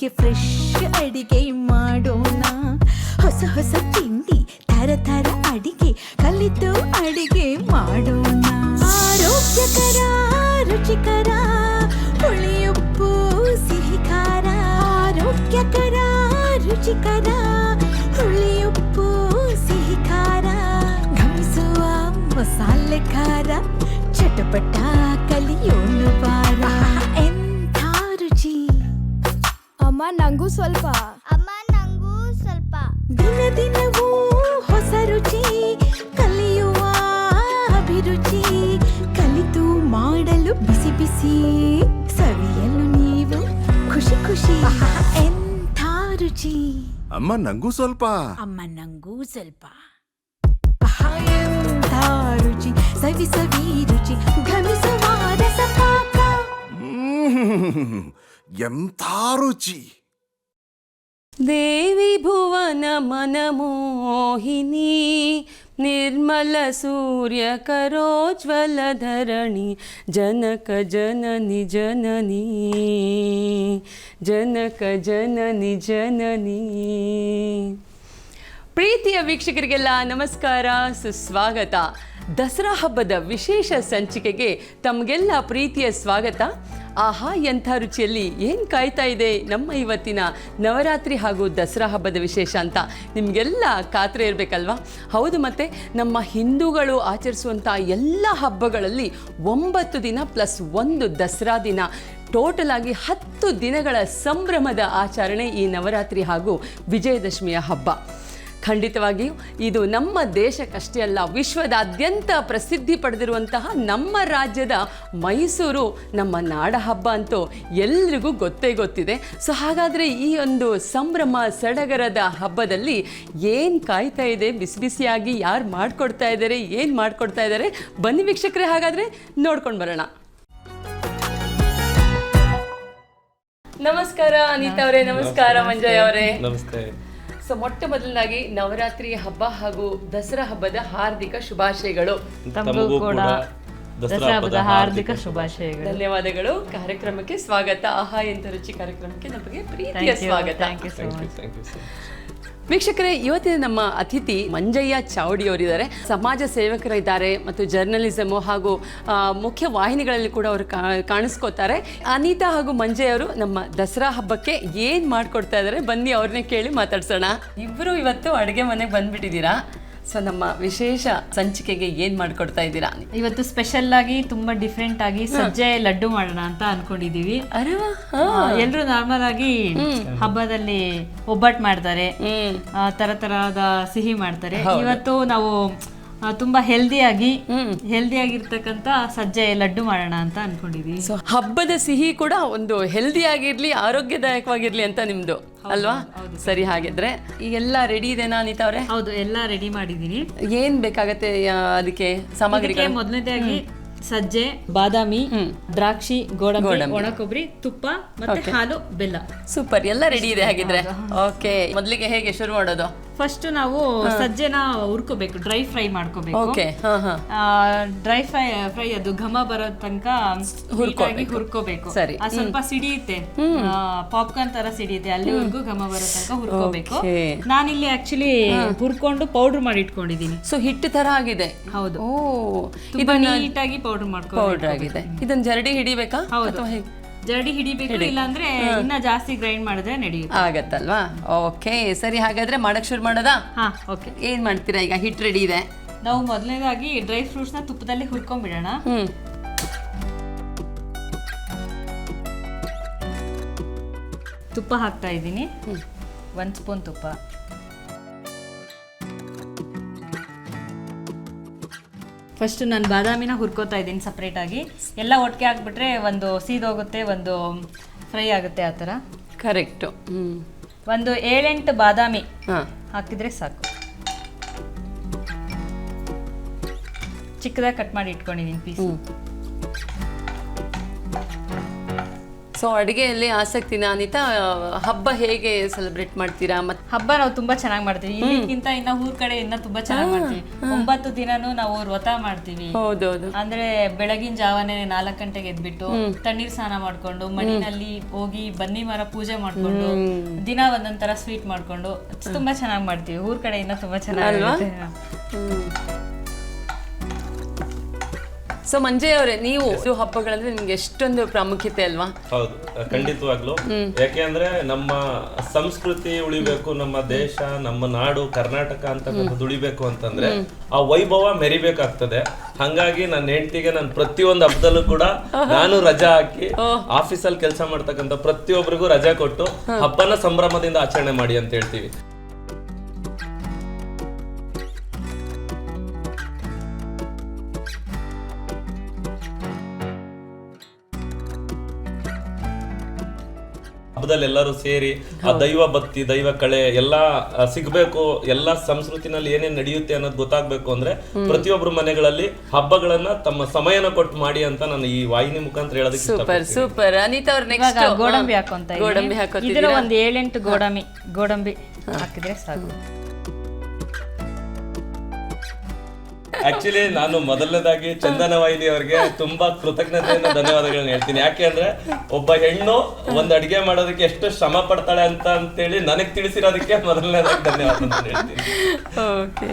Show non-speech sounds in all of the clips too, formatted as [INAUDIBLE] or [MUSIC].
ಆರೋಗ್ಯಕ್ಕೆ ಫ್ರೆಶ್ ಅಡಿಗೆ ಮಾಡೋಣ. ಹೊಸ ಹೊಸ ತಿಂಡಿ ತರ ತರ ಅಡಿಗೆ, ಕಲಿತು ಅಡಿಗೆ ಮಾಡೋಣ. ಆರೋಗ್ಯಕರ, ರುಚಿಕರ, ಹುಳಿಯುಪ್ಪು ಸಿಹಿ ಖಾರ ಆರೋಗ್ಯಕರ, ರುಚಿಕರ, ಹುಳಿಯುಪ್ಪು ಸಿಹಿ ಖಾರ ಘಮಿಸುವ ಮಸಾಲೆ ಖಾರ, ಚಟಪಟ ಕಲಿಯೋಣ. ಸ್ವಲ್ಪ. ಅಮ್ಮ ನಂಗೂ ಸ್ವಲ್ಪ. ದಿನ ದಿನವೂ ಹೊಸ ರುಚಿ ಕಲಿಯುವ ಅಭಿರುಚಿ ಕಲಿತು ಮಾಡಲು ಬಿಸಿ ಬಿಸಿ ಸವಿಯಲು ನೀವು ಖುಷಿ ಖುಷಿ ಎಂಥ ರುಚಿ. ಅಮ್ಮ ನಂಗೂ ಸ್ವಲ್ಪ. ಅಮ್ಮ ನಂಗೂ ಸ್ವಲ್ಪ. ಎಂಥ ರುಚಿ ಸವಿ ಸವಿ ರುಚಿ ಘಮಿಸುವ ರಸಪಾಕ ಮ್ಮ್. ಎಂಥ ರುಚಿ. ದೇವಿ ಭುವನ ಮನಮೋಹಿನಿ ನಿರ್ಮಲ ಸೂರ್ಯ ಕರೋಜ್ವಲ ಧರಣಿ, ಜನಕ ಜನನಿ ಜನನಿ, ಜನಕ ಜನನಿ ಜನನಿ. ಪ್ರೀತಿಯ ವೀಕ್ಷಕರಿಗೆಲ್ಲ ನಮಸ್ಕಾರ, ಸುಸ್ವಾಗತ. ದಸರಾ ಹಬ್ಬದ ವಿಶೇಷ ಸಂಚಿಕೆಗೆ ತಮಗೆಲ್ಲ ಪ್ರೀತಿಯ ಸ್ವಾಗತ. ಆಹಾ, ಎಂಥ ರುಚಿಯಲ್ಲಿ ಏನು ಕಾಯ್ತಾ ಇದೆ ನಮ್ಮ ಇವತ್ತಿನ ನವರಾತ್ರಿ ಹಾಗೂ ದಸರಾ ಹಬ್ಬದ ವಿಶೇಷ ಅಂತ ನಿಮಗೆಲ್ಲ ಖಾತ್ರಿ ಇರಬೇಕಲ್ವಾ? ಹೌದು ಮತ್ತು ನಮ್ಮ ಹಿಂದೂಗಳು ಆಚರಿಸುವಂಥ ಎಲ್ಲ ಹಬ್ಬಗಳಲ್ಲಿ ಒಂಬತ್ತು ದಿನ ಪ್ಲಸ್ ಒಂದು ದಸರಾ ದಿನ. ಟೋಟಲ್ ಆಗಿ ಹತ್ತು ದಿನಗಳ ಸಂಭ್ರಮದ ಆಚರಣೆ ಈ ನವರಾತ್ರಿ ಹಾಗೂ ವಿಜಯದಶಮಿಯ ಹಬ್ಬ. ಖಂಡಿತವಾಗಿಯೂ ಇದು ನಮ್ಮ ದೇಶಕ್ಕಷ್ಟೇ ಅಲ್ಲ, ವಿಶ್ವದಾದ್ಯಂತ ಪ್ರಸಿದ್ಧಿ ಪಡೆದಿರುವಂತಹ ನಮ್ಮ ರಾಜ್ಯದ ಮೈಸೂರು, ನಮ್ಮ ನಾಡ ಹಬ್ಬ ಅಂತೂ ಎಲ್ರಿಗೂ ಗೊತ್ತೇ ಗೊತ್ತಿದೆ. ಸೊ ಹಾಗಾದರೆ ಈ ಒಂದು ಸಂಭ್ರಮ ಸಡಗರದ ಹಬ್ಬದಲ್ಲಿ ಏನು ಕಾಯ್ತಾ ಇದೆ, ಬಿಸಿ ಬಿಸಿಯಾಗಿ ಯಾರು ಮಾಡಿಕೊಡ್ತಾ ಇದ್ದಾರೆ ಏನು ಮಾಡಿಕೊಡ್ತಾ ಇದ್ದಾರೆ ಬನ್ನಿ ವೀಕ್ಷಕರೇ ಹಾಗಾದರೆ ನೋಡ್ಕೊಂಡು ಬರೋಣ. ನಮಸ್ಕಾರ ಅನಿತಾ ಅವರೇ, ನಮಸ್ಕಾರ ಮಂಜಯ್ ಅವರೇ. ನಮಸ್ತೆ. ಸೊ ಮೊಟ್ಟ ಮೊದಲನಾಗಿ ನವರಾತ್ರಿ ಹಬ್ಬ ಹಾಗೂ ದಸರಾ ಹಬ್ಬದ ಹಾರ್ದಿಕ ಶುಭಾಶಯಗಳು. ತಮಗೂ ಕೂಡ ದಸರಾ ಹಬ್ಬದ ಹಾರ್ದಿಕ ಶುಭಾಶಯಗಳು. ಧನ್ಯವಾದಗಳು. ಕಾರ್ಯಕ್ರಮಕ್ಕೆ ಸ್ವಾಗತ. ಆಹಾ ಎಂತ ರುಚಿ ಕಾರ್ಯಕ್ರಮಕ್ಕೆ ನಮಗೆ ಪ್ರೀತಿಯ ಸ್ವಾಗತ. ಥ್ಯಾಂಕ್ ಯು ವೀಕ್ಷಕರೇ, ಇವತ್ತಿನ ನಮ್ಮ ಅತಿಥಿ ಮಂಜಯ್ಯ ಚಾವಡಿ ಅವರಿದ್ದಾರೆ. ಸಮಾಜ ಸೇವಕರಿದ್ದಾರೆ ಮತ್ತು ಜರ್ನಲಿಸಮು ಹಾಗೂ ಮುಖ್ಯ ವಾಹಿನಿಗಳಲ್ಲಿ ಕೂಡ ಅವರು ಕಾಣಿಸ್ಕೋತಾರೆ. ಅನಿತಾ ಹಾಗೂ ಮಂಜಯ್ ಅವರು ನಮ್ಮ ದಸರಾ ಹಬ್ಬಕ್ಕೆ ಏನು ಮಾಡ್ಕೊಡ್ತಾ ಇದ್ದಾರೆ ಬನ್ನಿ ಅವ್ರನ್ನೇ ಕೇಳಿ ಮಾತಾಡ್ಸೋಣ. ಇಬ್ಬರು ಇವತ್ತು ಅಡುಗೆ ಮನೆಗೆ ಬಂದ್ಬಿಟ್ಟಿದ್ದೀರಾ? ಸೊ ನಮ್ಮ ವಿಶೇಷ ಸಂಚಿಕೆಗೆ ಏನು ಮಾಡ್ಕೊಡ್ತಾ ಇದ್ದೀರಾ? ಇವತ್ತು ಸ್ಪೆಷಲ್ ಆಗಿ ತುಂಬಾ ಡಿಫ್ರೆಂಟ್ ಆಗಿ ಸಜ್ಜೆ ಲಡ್ಡು ಮಾಡೋಣ ಅಂತ ಅನ್ಕೊಂಡಿದೀವಿ ಎಲ್ಲರೂ ನಾರ್ಮಲ್ ಆಗಿ ಹಬ್ಬದಲ್ಲಿ ಒಬ್ಬಟ್ಟು ಮಾಡ್ತಾರೆ. ಆ, ತರ ತರಹದ ಸಿಹಿ ಮಾಡ್ತಾರೆ. ಇವತ್ತು ನಾವು ತುಂಬಾ ಹೆಲ್ದಿಯಾಗಿ ಹೆಲ್ದಿಯಾಗಿರ್ತಕ್ಕಂಥ ಸಜ್ಜೆ ಲಡ್ಡು ಮಾಡೋಣ ಅಂತ ಅನ್ಕೊಂಡಿದೀವಿ. ಸೊ ಹಬ್ಬದ ಸಿಹಿ ಕೂಡ ಒಂದು ಹೆಲ್ದಿ ಆಗಿರ್ಲಿ ಆರೋಗ್ಯದಾಯಕವಾಗಿರ್ಲಿ ಅಂತ ನಿಮ್ದು ಅಲ್ವಾ? ಸರಿ ಹಾಗಿದ್ರೆ ಈಗೆಲ್ಲ ರೆಡಿ ಇದೆನಾ ಅನಿತಾ ಅವ್ರೆ? ಹೌದು ಎಲ್ಲ ರೆಡಿ ಮಾಡಿದೀನಿ ಏನ್ ಬೇಕಾಗತ್ತೆ ಅದಕ್ಕೆ ಸಾಮಗ್ರಿ ಇದಕ್ಕೆ ಮೊದಲನೇದಾಗಿ ಸಜ್ಜೆ ಬಾದಾಮಿ ದ್ರಾಕ್ಷಿ ಗೋಡಂಬಿ ಒಣ ಕೊಬ್ಬರಿ ತುಪ್ಪ ಮತ್ತೆ ಹಾಲು ಬೆಲ್ಲ. ಸೂಪರ್ ಎಲ್ಲ ರೆಡಿ ಇದೆ ಹಾಗಿದ್ರೆ. ಓಕೆ ಮೊದಲಿಗೆ ಹೇಗೆ ಶುರು ಮಾಡೋದು? ಫಸ್ಟ್ ನಾವು ಸಜ್ಜೆನ ಹುರ್ಕೋಬೇಕು ಡ್ರೈ ಫ್ರೈ ಮಾಡ್ಕೋಬೇಕು. ಓಕೆ ಹಾ ಹಾ. ಡ್ರೈ ಫ್ರೈ ಫ್ರೈ ಅದು ಘಮ ಬರೋ ತನಕ ಹುರ್ಕೋಬೇಕು. ಹುರ್ಕೋಬೇಕು. ಸರಿ. ಅದು ಸ್ವಲ್ಪ ಸಿಡಿಯುತ್ತೆ. ಪಾಪ್ಕಾರ್ನ್ ತರ ಸಿಡಿಯುತ್ತೆ. ಅಲ್ಲಿವರೆಗೂ ಘಮ ಬರೋ ತನಕ ಹುರ್ಕೋಬೇಕು. Okay. ನಾನಿಲ್ಲಿ ಆಕ್ಚುಲಿ ಹುರ್ಕೊಂಡು ಪೌಡರ್ ಮಾಡಿ ಇಟ್ಕೊಂಡಿದ್ದೀನಿ. ಸೊ ಹಿಟ್ಟು ತರ ಆಗಿದೆ. ಹೌದು. ಓ ತುಂಬಾ ನೀಟಾಗಿ ಪೌಡರ್ ಮಾಡ್ಕೊಂಡು ಪೌಡರ್ ಆಗಿದೆ. ಇದನ್ನ ಜರಡಿ ಹಿಡಿಬೇಕಾ ಹೌದು. ಅಥವಾ ಹೇಗೆ? ಜರಡಿ ಹಿಡಿಬೇಕು ಇಲ್ಲಾಂದ್ರೆ ಇನ್ನ ಜಾಸ್ತಿ ಗ್ರೈಂಡ್ ಮಾಡಿದ್ರೆ ನಡೆಯುತ್ತೆ. ಆಗತ್ತಲ್ವಾ? ಓಕೆ ಸರಿ ಹಾಗಾದ್ರೆ ಮಾಡಕ್ ಶುರು ಮಾಡೋದಾ? ಹಾ ಓಕೆ ಏನ್ ಮಾಡ್ತೀರಾ ಈಗ? ಹಿಟ್ ರೆಡಿ ಇದೆ. ನಾವು ಮೊದಲನೇದಾಗಿ ಡ್ರೈ ಫ್ರೂಟ್ಸ್ನ ತುಪ್ಪದಲ್ಲಿ ಹುರ್ಕೊಂಡ್ಬಿಡೋಣ. ಹ್ಮ್. ತುಪ್ಪ ಹಾಕ್ತಾ ಇದ್ದೀನಿ. ಒಂದು ಸ್ಪೂನ್ ತುಪ್ಪ. ಫಸ್ಟ್ ನಾನು ಬಾದಾಮಿನ ಹುರ್ಕೋತಾ ಇದ್ದೀನಿ ಸಪ್ರೇಟಾಗಿ ಎಲ್ಲ ಒಟ್ಟಿಗೆ ಹಾಕ್ಬಿಟ್ರೆ ಒಂದು ಸೀದೋಗುತ್ತೆ ಒಂದು ಫ್ರೈ ಆಗುತ್ತೆ ಆ ಥರ. ಕರೆಕ್ಟು ಒಂದು ಏಳೆಂಟು ಬಾದಾಮಿ ಹಾ. ಹಾಕಿದ್ರೆ ಸಾಕು. ಚಿಕ್ಕದಾಗಿ ಕಟ್ ಮಾಡಿ ಇಟ್ಕೊಂಡಿದ್ದೀನಿ ಪೀಸ್ ಸೊ ಅಡುಗೆಯಲ್ಲಿ ಆಸಕ್ತಿನ ಅನಿತಾ ಹಬ್ಬ ಹೇಗೆ ಸೆಲೆಬ್ರೇಟ್ ಮಾಡ್ತೀರಾ? ಮತ್ತೆ ಹಬ್ಬ ನಾವು ತುಂಬಾ ಚೆನ್ನಾಗಿ ಮಾಡ್ತೀವಿ. ಇಲ್ಲಿಗಿಂತ ಇನ್ನ ಊರ್ ಕಡೆ ಇನ್ನ ತುಂಬಾ ಚೆನ್ನಾಗಿ ಮಾಡ್ತೀವಿ. ಒಂಬತ್ತು ದಿನಾನು ನಾವು ವ್ರತ ಮಾಡ್ತೀವಿ. ಹೌದೌದು. ಅಂದ್ರೆ ಬೆಳಗಿನ ಜಾವನೆ ನಾಲ್ಕು ಗಂಟೆಗೆ ಎದ್ಬಿಟ್ಟು ತಣ್ಣೀರ್ ಸ್ನಾನ ಮಾಡ್ಕೊಂಡು ಮಣ್ಣಿನಲ್ಲಿ ಹೋಗಿ ಬನ್ನಿ ಮರ ಪೂಜೆ ಮಾಡ್ಕೊಂಡು ದಿನ ಒಂದೊಂದರ ಸ್ವೀಟ್ ಮಾಡ್ಕೊಂಡು ತುಂಬಾ ಚೆನ್ನಾಗಿ ಮಾಡ್ತೀವಿ. ಊರ್ ಕಡೆ ಇನ್ನ ತುಂಬಾ ಚೆನ್ನಾಗಿ ಸೊ ಮಂಜಯ್ ಅವರೇ ನೀವು ಇದು ಹಬ್ಬಗಳಂದ್ರೆ ನಿಮ್ಗೆ ಎಷ್ಟೊಂದು ಪ್ರಾಮುಖ್ಯತೆ ಅಲ್ವಾ? ಹೌದು ಖಂಡಿತವಾಗ್ಲು. ಯಾಕೆ ಅಂದ್ರೆ ನಮ್ಮ ಸಂಸ್ಕೃತಿ ಉಳಿಬೇಕು ನಮ್ಮ ದೇಶ ನಮ್ಮ ನಾಡು ಕರ್ನಾಟಕ ಅಂತ ಉಳಿಬೇಕು ಅಂತಂದ್ರೆ ಆ ವೈಭವ ಮೆರಿಬೇಕಾಗ್ತದೆ. ಹಂಗಾಗಿ ನನ್ನ ಹೆಂಡತಿಗೆ ನಾನು ಪ್ರತಿಯೊಂದು ಹಬ್ಬದಲ್ಲೂ ಕೂಡ ನಾನು ರಜಾ ಹಾಕಿ ಆಫೀಸಲ್ಲಿ ಕೆಲಸ ಮಾಡ್ತಕ್ಕಂಥ ಪ್ರತಿಯೊಬ್ಬರಿಗೂ ರಜಾ ಕೊಟ್ಟು ಹಬ್ಬನ ಸಂಭ್ರಮದಿಂದ ಆಚರಣೆ ಮಾಡಿ ಅಂತ ಹೇಳ್ತೀವಿ. ಹಬ್ಬದಲ್ಲಿ ಎಲ್ಲರೂ ಸೇರಿ ಆ ದೈವ ಭಕ್ತಿ ದೈವ ಕಳೆ ಎಲ್ಲ ಸಿಗ್ಬೇಕು ಎಲ್ಲ ಸಂಸ್ಕೃತಿನಲ್ಲಿ ಏನೇನ್ ನಡೆಯುತ್ತೆ ಅನ್ನೋದು ಗೊತ್ತಾಗ್ಬೇಕು ಅಂದ್ರೆ ಪ್ರತಿಯೊಬ್ಬರು ಮನೆಗಳಲ್ಲಿ ಹಬ್ಬಗಳನ್ನ ತಮ್ಮ ಸಮಯನ ಕೊಟ್ಟು ಮಾಡಿ ಅಂತ ನಾನು ಈ ವಾಹಿನಿ ಮುಖಾಂತರ ಹೇಳೋದಕ್ಕೆ ಸೂಪರ್ ಸೂಪರ್. ಅನಿತಾ ಅವ್ರ ಇವಾಗ ನೆಕ್ಸ್ಟ್ ಗೋಡಂಬಿ ಹಾಕೊಂತ ಗೋಡಂಬಿ ಇದರ ಒಂದು ಒಂದ್ ಏಳೆಂಟು ಗೋಡಂಬಿ ಗೋಡಂಬಿ ಹಾಕಿದ್ರೆ ಸಾಕು. ಆಕ್ಚುಲಿ ನಾನು ಮೊದಲನೇದಾಗಿ ಚಂದನ ವಾಹಿನಿ ಅವರಿಗೆ ತುಂಬಾ ಕೃತಜ್ಞತೆಯಿಂದ ಧನ್ಯವಾದಗಳನ್ನ ಹೇಳ್ತೀನಿ. ಯಾಕೆ ಅಂದ್ರೆ ಒಬ್ಬ ಹೆಣ್ಣು ಒಂದ್ ಅಡಿಗೆ ಮಾಡೋದಕ್ಕೆ ಎಷ್ಟು ಶ್ರಮ ಪಡ್ತಾಳೆ ಅಂತ ಅಂತೇಳಿ ನನಗೆ ತಿಳಿಸಿರೋದಕ್ಕೆ ಮೊದಲನೇದಾಗಿ ಧನ್ಯವಾದ ಅಂತ ಹೇಳ್ತೀನಿ. ಓಕೆ.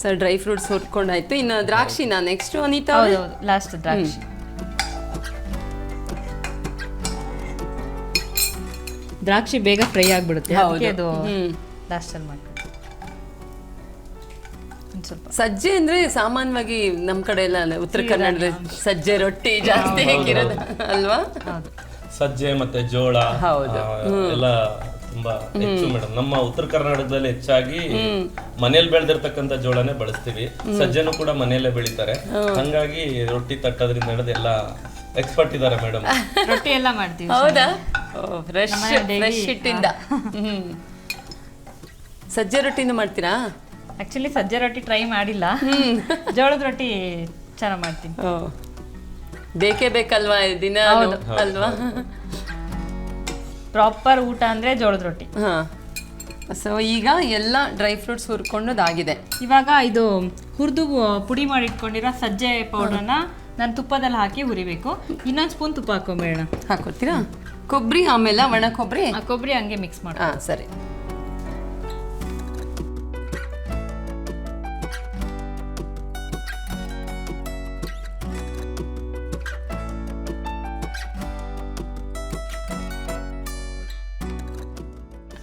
ಸರ್ ಡ್ರೈ ಫ್ರೂಟ್ಸ್ ಹುರ್ಕೊಂಡಾಯ್ತು. ಇನ್ನು ದ್ರಾಕ್ಷಿನ ನೆಕ್ಸ್ಟ್ ಅನಿತಾ ಅವ್ರೆ? ಹೌದೌದು ಲಾಸ್ಟ್ ದ್ರಾಕ್ಷಿ. ದ್ರಾಕ್ಷಿ ಬೇಗ ಫ್ರೈ ಆಗ್ಬಿಡುತ್ತೆ. ಅದಕ್ಕೆ ಅದು ಲಾಸ್ಟ್ ಅಲ್ಲಿ ಮಾಡ್ಕೊಂಡು ಒಂದ್ ಸ್ವಲ್ಪ. ಸಜ್ಜೆ ಅಂದ್ರೆ ಸಾಮಾನ್ಯವಾಗಿ ನಮ್ ಕಡೆ ಎಲ್ಲ ಅಲ್ಲ, ಉತ್ತರ ಕನ್ನಡದ ಸಜ್ಜೆ ರೊಟ್ಟಿ ಜಾಸ್ತಿ ಹೇಗಿರೋದು ಅಲ್ವಾ? ಸಜ್ಜೆ ಮತ್ತೆ ಜೋಳ ಹೌದು. ಎಲ್ಲ ತುಂಬಾ ಹೆಚ್ಚು ಮೇಡಮ್ ನಮ್ಮ ಉತ್ತರ ಕರ್ನಾಟಕದಲ್ಲಿ ಹೆಚ್ಚಾಗಿ ಮನೇಲಿ ಬೆಳೆದಿರ್ತಕ್ಕಂಥ ಜೋಳನೇ ಬಳಸ್ತೀವಿ. ಸಜ್ಜೆನೂ ಕೂಡ ಮನೆಯಲ್ಲೇ ಬೆಳಿತಾರೆ. ಹಂಗಾಗಿ ರೊಟ್ಟಿ ತಟ್ಟೋದ್ರಿಂದ ಹಿಡಿದು ಎಲ್ಲ ಎಕ್ಸ್ಪರ್ಟ್ ಇದ್ದಾರೆ ಮೇಡಮ್ ರೊಟ್ಟಿ ಎಲ್ಲ ಮಾಡ್ತೀವಿ ಹೌದಾ? ಫ್ರೆಶ್ ಫ್ರೆಶ್ ಹಿಟ್ಟಿಂದ. ಹ್ಮ್. ಸಜ್ಜೆ ರೊಟ್ಟಿನೂ ಮಾಡ್ತೀರಾ? ಆಕ್ಚುಲಿ ಸಜ್ಜೆ ರೊಟ್ಟಿ ಟ್ರೈ ಮಾಡಿಲ್ಲ. ಜೋಳದ ರೊಟ್ಟಿ ಚೆನ್ನಾಗಿ ಮಾಡ್ತೀನಿ. ಓ. ಬೇಕೇ ಬೇಕಲ್ವಾ ದಿನ ಅಲ್ವಾ? ಪ್ರಾಪರ್ ಊಟ ಅಂದ್ರೆ ಜೋಳದ ರೊಟ್ಟಿ. ಹಾ. ಸೊ ಈಗ ಎಲ್ಲ ಡ್ರೈ ಫ್ರೂಟ್ಸ್ ಹುರ್ಕೊಂಡದಾಗಿದೆ. ಇವಾಗ ಇದು ಹುರಿದು ಪುಡಿ ಮಾಡಿ ಇಟ್ಕೊಂಡಿರೋ ಸಜ್ಜೆ ಪೌಡರ್ನ ನಾನು ತುಪ್ಪದಲ್ಲಿ ಹಾಕಿ ಹುರಿಬೇಕು. ಇನ್ನೊಂದು ಸ್ಪೂನ್ ತುಪ್ಪ ಹಾಕೊಂಬೇಡ ಹಾಕೋತೀರಾ ಕೊಬ್ಬರಿ ಆಮೇಲೆ ಒಣ ಕೊಬ್ಬರಿ ಆ ಕೊಬ್ಬರಿ ಹಂಗೆ ಮಿಕ್ಸ್ ಮಾಡಿ ಹಾಂ ಸರಿ.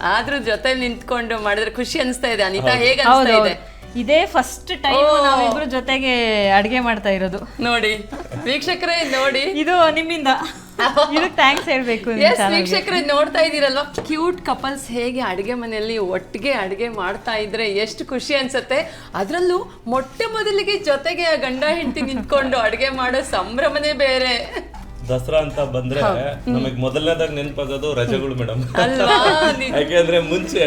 ಆದ್ರೂ ಜೊತೆ ನಿಂತ್ಕೊಂಡು ಮಾಡಿದ್ರೆ ಖುಷಿ ಅನಿಸ್ತಾ ಇದೆ. ಅನಿತಾ ಹೇಗೆ ಅನಿಸ್ತಾ ಇದೆ? ಇದೇ ಫಸ್ಟ್ ಟೈಮ್ ನಾವಿಬ್ರು ಜೊತೆಗೆ ಅಡಿಗೆ ಮಾಡ್ತಾ ಇರೋದು. ನೋಡಿ ವೀಕ್ಷಕರೇ ನೋಡಿ. ಇದು ನಿಮ್ಮಿಂದ. ಇದಕ್ಕೆ ಥ್ಯಾಂಕ್ಸ್ ಹೇಳ್ಬೇಕು ಎಸ್. ವೀಕ್ಷಕರೇ ನೋಡ್ತಾ ಇದ್ದೀರಲ್ವಾ? ಕ್ಯೂಟ್ ಕಪಲ್ಸ್ ಹೇಗೆ ಅಡುಗೆ ಮನೆಯಲ್ಲಿ ಒಟ್ಟಿಗೆ ಅಡುಗೆ ಮಾಡ್ತಾ ಇದ್ರೆ ಎಷ್ಟು ಖುಷಿ ಅನ್ಸುತ್ತೆ? ಅದರಲ್ಲೂ ಮೊಟ್ಟೆ ಮೊದಲಿಗೆ ಜೊತೆಗೆ ಆ ಗಂಡ ಹೆಂಡತಿ ನಿಂತ್ಕೊಂಡು ಅಡುಗೆ ಮಾಡೋ ಸಂಭ್ರಮನೇ ಬೇರೆ. ದಸರಾ ಅಂತ ಬಂದ್ರೆ ನಮಗ್ ಮೊದಲನೇದಾಗ ನೆನಪಾಗೋದು ರಜೆಗಳು ಮೇಡಮ್ [LAUGHS] ಯಾಕೆಂದ್ರೆ ಮುಂಚೆ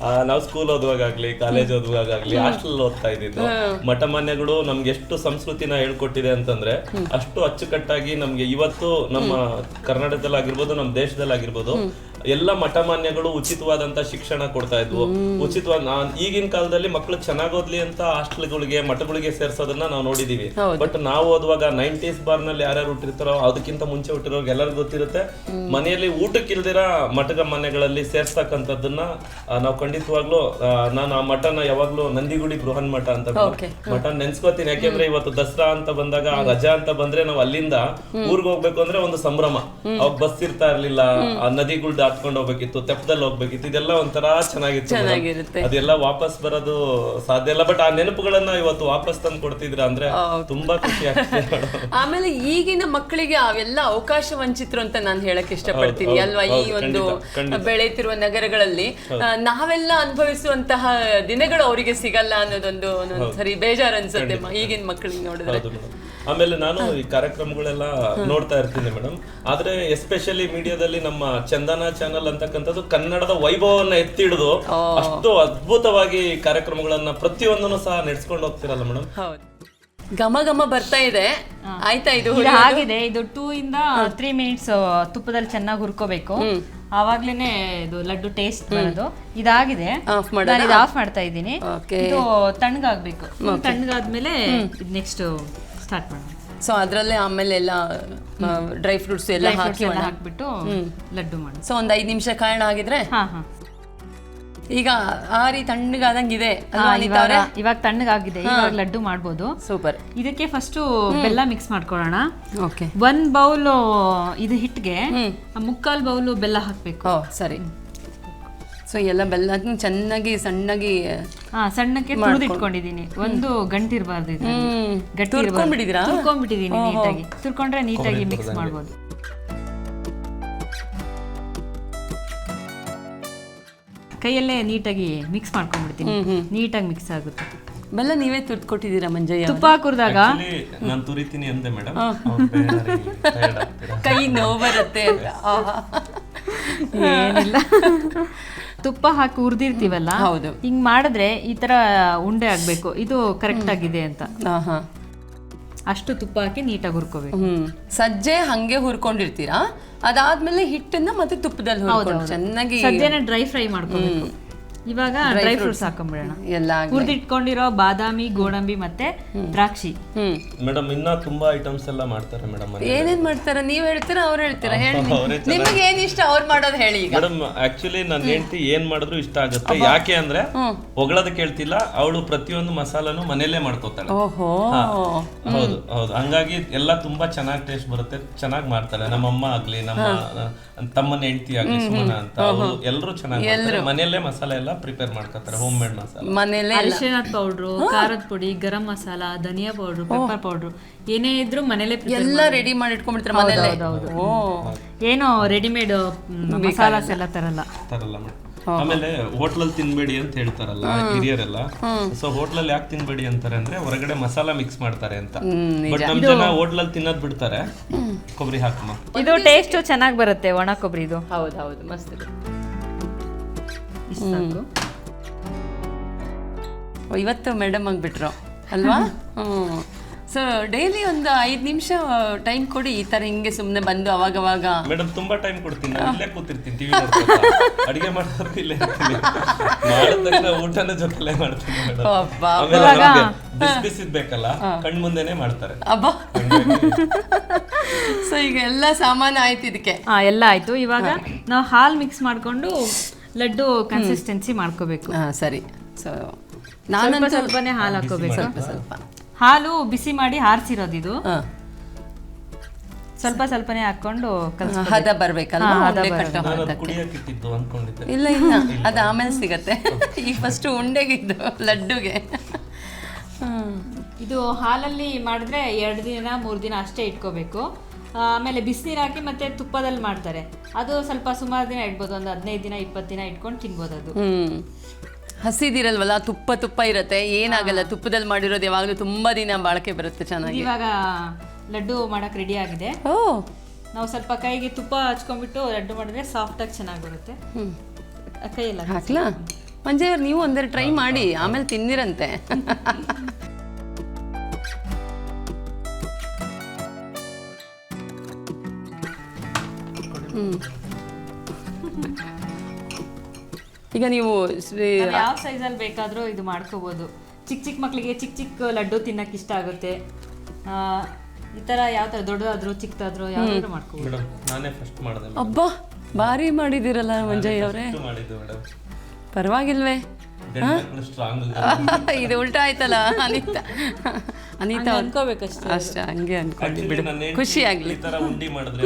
ಆ, ನಾವು ಸ್ಕೂಲ್ ಓದುವಾಗಲಿ ಕಾಲೇಜ್ ಓದುವಾಗಲಿ ಹಾಸ್ಟೆಲ್ ಓದ್ತಾ ಇದ್ದಿದ್ದು. ಮಠಮಾನ್ಯಗಳು ನಮ್ಗೆ ಎಷ್ಟು ಸಂಸ್ಕೃತಿನ ಹೇಳ್ಕೊಟ್ಟಿದೆ ಅಂತಂದ್ರೆ ಅಷ್ಟು ಅಚ್ಚುಕಟ್ಟಾಗಿ ನಮ್ಗೆ ಇವತ್ತು ನಮ್ಮ ಕರ್ನಾಟಕದಲ್ಲಿ ಆಗಿರ್ಬೋದು ನಮ್ಮ ದೇಶದಲ್ಲಿ ಆಗಿರ್ಬೋದು ಎಲ್ಲ ಮಠಮಾನ್ಯಗಳು ಉಚಿತವಾದಂತ ಶಿಕ್ಷಣ ಕೊಡ್ತಾ ಇದ್ವು. ಉಚಿತವಾದ ನಾನ್ ಈಗಿನ ಕಾಲದಲ್ಲಿ ಮಕ್ಕಳು ಚೆನ್ನಾಗ್ ಓದ್ಲಿ ಅಂತ ಹಾಸ್ಟೆಲ್ಗಳಿಗೆ ಮಠಗಳಿಗೆ ಸೇರ್ಸೋದನ್ನ ನಾವು ನೋಡಿದೀವಿ. ಬಟ್ ನಾವು ಓದುವಾಗ ನೈನ್ಟೀಸ್ ಬಾರ್ನಲ್ಲಿ ಯಾರ್ಯಾರು ಹುಟ್ಟಿರ್ತಾರೋ ಅದಕ್ಕಿಂತ ಮುಂಚೆ ಹುಟ್ಟಿರೋರ್ಗೆ ಎಲ್ಲರಿಗೂ ಗೊತ್ತಿರುತ್ತೆ. ಮನೆಯಲ್ಲಿ ಊಟಕ್ಕಿಲ್ದಿರ ಮಠದ ಮನೆಗಳಲ್ಲಿ ಸೇರ್ಸ್ತಕ್ಕಂಥದ್ದನ್ನ ನಾವು ಖಂಡಿತವಾಗ್ಲೂ ನಾನು ಆ ಮಠನ ಯಾವಾಗ್ಲೂ ನಂದಿಗುಡಿ ಬೃಹನ್ ಮಠ ಅಂತ. ಮಠ ನೆನ್ಸ್ಕೋತೀನಿ. ಯಾಕೆಂದ್ರೆ ಇವತ್ತು ದಸರಾ ಅಂತ ಬಂದಾಗ ರಜಾ ಅಂತ ಬಂದ್ರೆ ನಾವು ಅಲ್ಲಿಂದ ಊರ್ಗ್ ಹೋಗ್ಬೇಕು ಅಂದ್ರೆ ಒಂದು ಸಂಭ್ರಮ. ಅವಾಗ ಬಸ್ ಇರ್ತಾ ಇರ್ಲಿಲ್ಲ. ಆ ನದಿಗಳು ದಾಟ್ಕೊಂಡು ಹೋಗ್ಬೇಕಿತ್ತು ತೆಪ್ಪದಲ್ಲಿ ಹೋಗ್ಬೇಕಿತ್ತು ಇದೆಲ್ಲ ಒಂಥರ ಚೆನ್ನಾಗಿತ್ತು. ಚೆನ್ನಾಗಿರುತ್ತೆ. ಅದೆಲ್ಲ ವಾಪಸ್ ಬರೋದು ಸಾಧ್ಯ ಇಲ್ಲ ಬಟ್ ಆ ನೆನಪುಗಳನ್ನ ಇವತ್ತು ವಾಪಸ್ ತಂದು ಕೊಡ್ತಿದ್ರ ಅಂದ್ರೆ ತುಂಬಾ ಖುಷಿ ಆಗ್ತದೆ [LAUGHS] ಆಮೇಲೆ ಈಗಿನ ಮಕ್ಕಳಿಗೆ ಅವೆಲ್ಲ ಅವಕಾಶ ವಂಚಿತರು ಅಂತ ನಾನು ಹೇಳಕ್ ಇಷ್ಟಪಡ್ತೀನಿ ಅಲ್ವಾ ಈ ಒಂದು. ಬೆಳೆಯುತ್ತಿರುವ ನಗರಗಳಲ್ಲಿ ನಾವೆಲ್ಲ ಅನುಭವಿಸುವಂತಹ ದಿನಗಳು ಅವರಿಗೆ ಸಿಗಲ್ಲ ಅನ್ನೋದೊಂದು ಸರಿ ಬೇಜಾರು ಅನ್ಸುತ್ತೆ ಈಗಿನ ಮಕ್ಕಳಿಗೆ ನೋಡಿದ್ರೆ ಆಮೇಲೆ ನಾನು ಈ ಕಾರ್ಯಕ್ರಮಗಳೆಲ್ಲ ನೋಡ್ತಾ ಇರ್ತೀನಿ ಮೇಡಮ್. ಆದ್ರೆ ಎಸ್ಪೆಷಲಿ ಮೀಡಿಯಾದಲ್ಲಿ ನಮ್ಮ ಚಂದನ ಚಾನಲ್ ಅಂತಕ್ಕಂಥದ್ದು ಕನ್ನಡದ ವೈಭವವನ್ನ ಎತ್ತಿ ಹಿಡಿದು ಅಷ್ಟು ಅದ್ಭುತವಾಗಿ ಕಾರ್ಯಕ್ರಮಗಳನ್ನ ಪ್ರತಿಯೊಂದನ್ನು ಸಹ ನಡೆಸ್ಕೊಂಡು ಹೋಗ್ತಿರಲ್ಲ ಮೇಡಮ್. ಹೌದು. ಘಮ ಘಮ ಬರ್ತಾ ಇದೆ. ಆಯ್ತಾ ಇದು ಆಗಿದೆ. ಇದು ಟೂ ಇಂದ ತ್ರೀ ಮಿನಿಟ್ಸ್ ತುಪ್ಪದಲ್ಲಿ ಚೆನ್ನಾಗಿ ಹುರ್ಕೋಬೇಕು. ಆವಾಗ್ಲೇನೆ ಇದು ಲಡ್ಡು ಟೇಸ್ಟ್ ಬರೋದು. ಇದಾಗಿದೆ. ಇದು ಆಫ್ ಮಾಡ್ತಾ ಇದ್ದೀನಿ. Okay. ಇದು ತಣ್ಣಗಾಗ್ಬೇಕು. ತಣ್ಣಗಾದ್ಮೇಲೆ ನೆಕ್ಸ್ಟ್ ಸ್ಟಾರ್ಟ್ ಮಾಡೋಣ. ಸೊ ಅದರಲ್ಲೇ ಆಮೇಲೆ ಎಲ್ಲ ಡ್ರೈ ಫ್ರೂಟ್ಸ್ ಎಲ್ಲ ಹಾಕಿ ಎಲ್ಲ ಹಾಕ್ಬಿಟ್ಟು ಲಡ್ಡು ಮಾಡೋಣ. ಸೊ ಒಂದು ಐದು ನಿಮಿಷ ಕಾರಣ ಆಗಿದ್ರೆ? ಹಾ ಹಾ. ಈಗ ಆರಿ ತಣ್ಣಗಾದಂಗಿದೆ ಇವಾಗ ಇವಾಗ ತಣ್ಣಗಾಗಿದೆ. ಇವಾಗ ಲಡ್ಡು ಮಾಡ್ಬೋದು. ಸೂಪರ್ ಇದಕ್ಕೆ ಫಸ್ಟ್ ಬೆಲ್ಲ ಮಿಕ್ಸ್ ಮಾಡ್ಕೊಳ್ಳೋಣ. ಓಕೆ ಒಂದ್ ಬೌಲ್ ಇದು ಹಿಟ್ಗೆ ಮುಕ್ಕಾಲ್ ಬೌಲ್ ಬೆಲ್ಲ ಹಾಕ್ಬೇಕು. ಓ ಸರಿ. ಸೊ ಎಲ್ಲ ಬೆಲ್ಲ ಚೆನ್ನಾಗಿ ಸಣ್ಣಗೆ ಹಾ ಸಣ್ಣಕ್ಕೆ ತುಳಿದು ಇಟ್ಕೊಂಡಿದೀನಿ. ಒಂದು ಗಂಟಿರ್ಬಾರ್ದು ಇದು ಹ್ಮ್. ಗಟ್ಟಿ ತುರ್ಕೊಂಡ್ಬಿಟ್ಟಿದ್ದೀರಾ? ತುರ್ಕೊಂಡ್ಬಿಟ್ಟಿದೀನಿ ನೀಟಾಗಿ. ತುರ್ಕೊಂಡ್ರೆ ನೀಟಾಗಿ ಮಿಕ್ಸ್ ಮಾಡ್ಬೋದು. ಕೈಯಲ್ಲೇ ನೀಟಾಗಿ ಮಿಕ್ಸ್ ಮಾಡ್ಕೊಂಡ್ಬಿಡ್ತೀನಿ. ನೀಟಾಗಿ ಮಿಕ್ಸ್ ಆಗುತ್ತೆ. ಬೆಲ್ಲ ನೀವೇ ತುರ್ದು ಕೊಟ್ಟಿದ್ದೀರಾ ಮಂಜಯ್ಯ ತುಪ್ಪ ಕುರ್ದಾಗ ನಾನು ತುರಿತೀನಿ ಅಂದೆ ಮೇಡಮ್. ಕೈ ನೋವು ಬರುತ್ತೆ ಅಂತ. ಏನಿಲ್ಲ. [LAUGHS] ತುಪ್ಪ ಹಾಕಿ ಹುರಿದಿರ್ತೀವಲ್ಲ ಹೌದು. ಹಿಂಗ್ ಮಾಡಿದ್ರೆ ಈ ತರ ಉಂಡೆ ಆಗ್ಬೇಕು. ಇದು ಕರೆಕ್ಟ್ ಆಗಿದೆ ಅಂತ. ಅಷ್ಟು ತುಪ್ಪ ಹಾಕಿ ನೀಟಾಗಿ ಹುರ್ಕೋಬೇಕು. ಹ್ಮ್. ಸಜ್ಜೆ ಹಂಗೆ ಹುರ್ಕೊಂಡಿರ್ತೀರಾ? ಅದಾದ್ಮೇಲೆ ಹಿಟ್ಟನ್ನ ಮತ್ತೆ ತುಪ್ಪದಲ್ಲಿ ಹುರ್ಕೊಂಡು ಚೆನ್ನಾಗಿ ಸಜ್ಜೆನ ಡ್ರೈ ಫ್ರೈ ಮಾಡ್ಕೋಬೇಕು. ಇವಾಗ ಡ್ರೈ ಫ್ರೂಟ್ಸ್ ಹಾಕೊಂಡ್ಬಿಡೋಣ ಎಲ್ಲ. ಹುರಿದಿಟ್ಕೊಂಡಿರೋ ಬಾದಾಮಿ ಗೋಡಂಬಿ ಮತ್ತೆ ದ್ರಾಕ್ಷಿ. ಮೇಡಮ್ ಇನ್ನ ತುಂಬಾ ಐಟಮ್ಸ್ ಎಲ್ಲ ಮಾಡ್ತಾರೆ ಮೇಡಮ್ ಏನೇನ್ ಮಾಡ್ತಾರ? ನೀವ್ ಹೇಳ್ತೀರಾ ಅವ್ರು ಹೇಳ್ತೀರಾ? ಹೇಳಿ ನಿಮಗೆ. ಏನ್ ಇಷ್ಟ ಅವ್ರು ಮಾಡೋದು ಹೇಳಿ ಈಗ. ಮೇಡಮ್ ಆಕ್ಚುಲಿ ನನ್ನ ಹೆಂಡತಿ ಏನ್ ಮಾಡಿದ್ರು ಇಷ್ಟ ಆಗುತ್ತೆ. ಯಾಕೆ ಅಂದ್ರೆ ಹೊಗಳದ್ ಕೇಳ್ತಿಲ್ಲ ಅವಳು ಪ್ರತಿಯೊಂದು ಮಸಾಲಾನು ಮನೆಯಲ್ಲೇ ಮಾಡ್ಕೋತಾಳೆ. ಓಹೋ. ಹೌದು ಹೌದು. ಹಂಗಾಗಿ ಎಲ್ಲ ತುಂಬಾ ಚೆನ್ನಾಗಿ ಟೇಸ್ಟ್ ಬರುತ್ತೆ. ಚೆನ್ನಾಗಿ ಮಾಡ್ತಾರೆ ನಮ್ಮ ಅಮ್ಮ ಆಗ್ಲಿ ನಮ್ಮ ತಮ್ಮನ ಹೆಂಡತಿ ಆಗ್ಲಿ ಸುಮನ ಅಂತ ಅವರು ಎಲ್ಲರೂ ಚೆನ್ನಾಗಿ ಮಾಡ್ತಾರೆ. ಮನೆಯಲ್ಲೇ ಮಸಾಲೆ ಎಲ್ಲ ಪ್ರಿಪೇರ್ ಮಾಡ್ಕೊತಾರೆ ಹೋಮ್ ಮೇಡ್ ಮಸಾಲ. ಮನೇಲೆ ಅರಿಶಿಣ ಪೌಡ್ರು ಖಾರದ ಪುಡಿ ಗರಂ ಮಸಾಲ ಧನಿಯಾ ಪೌಡ್ರು ಪೆಪ್ಪರ್ ಪೌಡ್ರು ಏನೇ ಇದ್ರು ಮನೇಲೆ ಎಲ್ಲ ರೆಡಿ ಮಾಡಿ ಇಟ್ಕೊಂಡ್ಬಿಡ್ತಾರೆ ಮನೇಲೆ? ಓ. ಏನೋ ರೆಡಿಮೇಡ್ ಮಸಾಲಾಸ್ ಎಲ್ಲ ತರಲ್ಲ. ತರಲ್ಲ ಆಮೇಲೆ ಹೋಟ್ಲಲ್ಲಿ ತಿನ್ಬೇಡಿ ಅಂತ ಹೇಳ್ತಾರಲ್ಲ ಹಿರಿಯರೆಲ್ಲ. ಸೊ ಹೋಟ್ಲಲ್ಲಿ ಯಾಕೆ ತಿನ್ಬೇಡಿ ಅಂತಾರೆ ಅಂದ್ರೆ ಹೊರಗಡೆ ಮಸಾಲ ಮಿಕ್ಸ್ ಮಾಡ್ತಾರೆ ಅಂತ. ಬಟ್ ನಮ್ ಜನ ಹೋಟ್ಲಲ್ಲಿ ತಿನ್ನೋದ್ ಬಿಡ್ತಾರೆ. ಕೊಬ್ಬರಿ ಹಾಕಮ್ಮ ಇದು ಟೇಸ್ಟ್ ಚೆನ್ನಾಗಿ ಬರುತ್ತೆ ಒಣ ಕೊಬ್ಬರಿದು ಹೌದು ಹೌದು ಮಸ್ತ್. ಇದೆ. ಇಷ್ಟು ಸಾಕು ಓ, ಇವತ್ತು ಮೇಡಮ್ ಆಗಿಬಿಟ್ರು. ಅಲ್ವಾ? ಹ್ಞೂ ಸೊ ಡೈಲಿ ಒಂದು ಐದು ನಿಮಿಷ ಟೈಮ್ ಕೊಡಿ. ಈ ತರ ಹಿಂಗೆ ಸುಮ್ಮನೆ ಬಂದು ಅವಾಗ ಅವಾಗ ಮೇಡಮ್ ತುಂಬಾ ಟೈಮ್ ಕೊಡ್ತೀನಿ. ನಾನು ಇಲ್ಲೇ ಕೂತಿರ್ತೀನಿ ಟಿವಿ [LAUGHS] ಅಡಿಗೆ ಮಾಡೋದು ಇಲ್ಲೇ ಮಾಡಿದ ಊಟನ ಜೊತೆಲೇ ಮಾಡ್ತೀನಿ ಬಿಸಿ ಬಿಸಿದ್ ಬೇಕಲ್ಲ ಕಣ್ ಮುಂದೆನೆ ಮಾಡ್ತಾರೆ. ಅಬ್ಬಾ. ಸೊ [LAUGHS] ಈಗ ಎಲ್ಲ ಸಾಮಾನು ಆಯ್ತು ಇದಕ್ಕೆ? ಹಾ ಎಲ್ಲ ಆಯ್ತು. ಇವಾಗ ನಾವು ಹಾಲ್ ಮಿಕ್ಸ್ ಮಾಡ್ಕೊಂಡು ಲಡ್ಡು ಕನ್ಸಿಸ್ಟೆನ್ಸಿ ಮಾಡ್ಕೋಬೇಕು. ಹಾ ಸರಿ. ಸೊ ಸ್ವಲ್ಪ ನಾನಂತೂ ಸ್ವಲ್ಪನೇ ಹಾಲು ಹಾಕೋಬೇಕು ಸ್ವಲ್ಪ ಸ್ವಲ್ಪ. ಹಾಲು ಬಿಸಿ ಮಾಡಿ ಹಾರಿಸಿರೋದು ಇದು ಹಾ. ಸ್ವಲ್ಪ ಸ್ವಲ್ಪನೇ ಹಾಕೊಂಡು ಕಲ್ಸ್ ಹದ ಬರ್ಬೇಕಲ್ವಾ? ಹಾ, ಹದ ಉಂಡೆ. ಕಟ್ಟೋ ನಾನು ಅದು ಇಲ್ಲ ಇಲ್ಲ. ಅದು ಆಮೇಲೆ ಸಿಗತ್ತೆ. ಈಗ ಫಸ್ಟ್ ಉಂಡೆಗಿದ್ದು ಲಡ್ಡುಗೆ. ಹ್ಮ್. ಇದು ಹಾಲಲ್ಲಿ ಮಾಡಿದ್ರೆ ಎರಡು ದಿನ ಮೂರು ದಿನ ಅಷ್ಟೇ ಇಟ್ಕೋಬೇಕು. ಆಮೇಲೆ ಬಿಸಿನೀರು ಹಾಕಿ ಮತ್ತೆ ತುಪ್ಪದಲ್ಲಿ ಮಾಡ್ತಾರೆ. ಅದು ಸ್ವಲ್ಪ ಸುಮಾರು ದಿನ ಇಡ್ಬೋದು ಒಂದು ಹದಿನೈದು ದಿನ ಇಪ್ಪತ್ತು ದಿನ ಇಟ್ಕೊಂಡು ತಿನ್ಬೋದು ಅದು. ಹ್ಮ್. ಹಸಿದಿರಲ್ವಲ್ಲ ತುಪ್ಪ ತುಪ್ಪ ಇರುತ್ತೆ. ಏನಾಗಲ್ಲ ತುಪ್ಪದಲ್ಲಿ ಮಾಡಿರೋದು ಯಾವಾಗಲೂ ತುಂಬಾ ದಿನ ಬಾಳಕೆ ಬರುತ್ತೆ ಚೆನ್ನಾಗಿ. ಇವಾಗ ಲಡ್ಡು ಮಾಡಕ್ಕೆ ರೆಡಿ ಆಗಿದೆ. ಓ. ನಾವು ಸ್ವಲ್ಪ ಕೈಗೆ ತುಪ್ಪ ಹಚ್ಕೊಂಡ್ಬಿಟ್ಟು ಲಡ್ಡು ಮಾಡಿದ್ರೆ ಸಾಫ್ಟಾಗಿ ಚೆನ್ನಾಗಿ ಬರುತ್ತೆ. ಕೈಯಲ್ಲ ಹಾಕ್ಲಾ? ಮಂಜೆ ಅವ್ರು ನೀವು ಒಂದೆರಡು ಟ್ರೈ ಮಾಡಿ ಆಮೇಲೆ ತಿನ್ನಿರಂತೆ. [LAUGHS] ಈಗ ನೀವು ಶ್ರೀ ಯಾವ ಸೈಜಲ್ಲಿ ಬೇಕಾದರೂ ಇದು ಮಾಡ್ಕೋಬೋದು. ಚಿಕ್ಕ ಚಿಕ್ಕ ಮಕ್ಕಳಿಗೆ ಚಿಕ್ಕ ಚಿಕ್ಕ ಲಡ್ಡು ತಿನ್ನಕ್ಕೆ ಇಷ್ಟ ಆಗುತ್ತೆ. ಆ, ಈ ಥರ ಯಾವ ಥರ ದೊಡ್ಡದಾದ್ರೂ ಚಿಕ್ಕದಾದ್ರೂ ಯಾವ್ದಾದ್ರು ಮಾಡ್ಕೋಬೋದು. ಮೇಡಮ್ ನಾನೇ ಫಸ್ಟ್ ಮಾಡಿದೆ ಅಬ್ಬಾ ಭಾರಿ ಮಾಡಿದಿರಲ್ಲ ಮಂಜಯ್ ಅವರೇ. ಮಾಡಿದ್ದು ಮೇಡಮ್. ಪರವಾಗಿಲ್ವೇ. ಸ್ಟ್ರಾಂಗ್ [LAUGHS] ಇದು ಉಲ್ಟಾ ಆಯ್ತಲ್ಲ ಅನಿತಾ. ಅನಿತಾ ಅವ್ರು- ಅನ್ಕೋಬೇಕಷ್ಟೇ. ಅಷ್ಟೇ ಹಂಗೆ ಅನ್ಕೊಂಡು Actually, ಬಿಡು. ಖುಷಿ ಆಗ್ಲಿ. ಈ ತರ ಉಂಡಿ ಮಾಡಿದ್ರೆ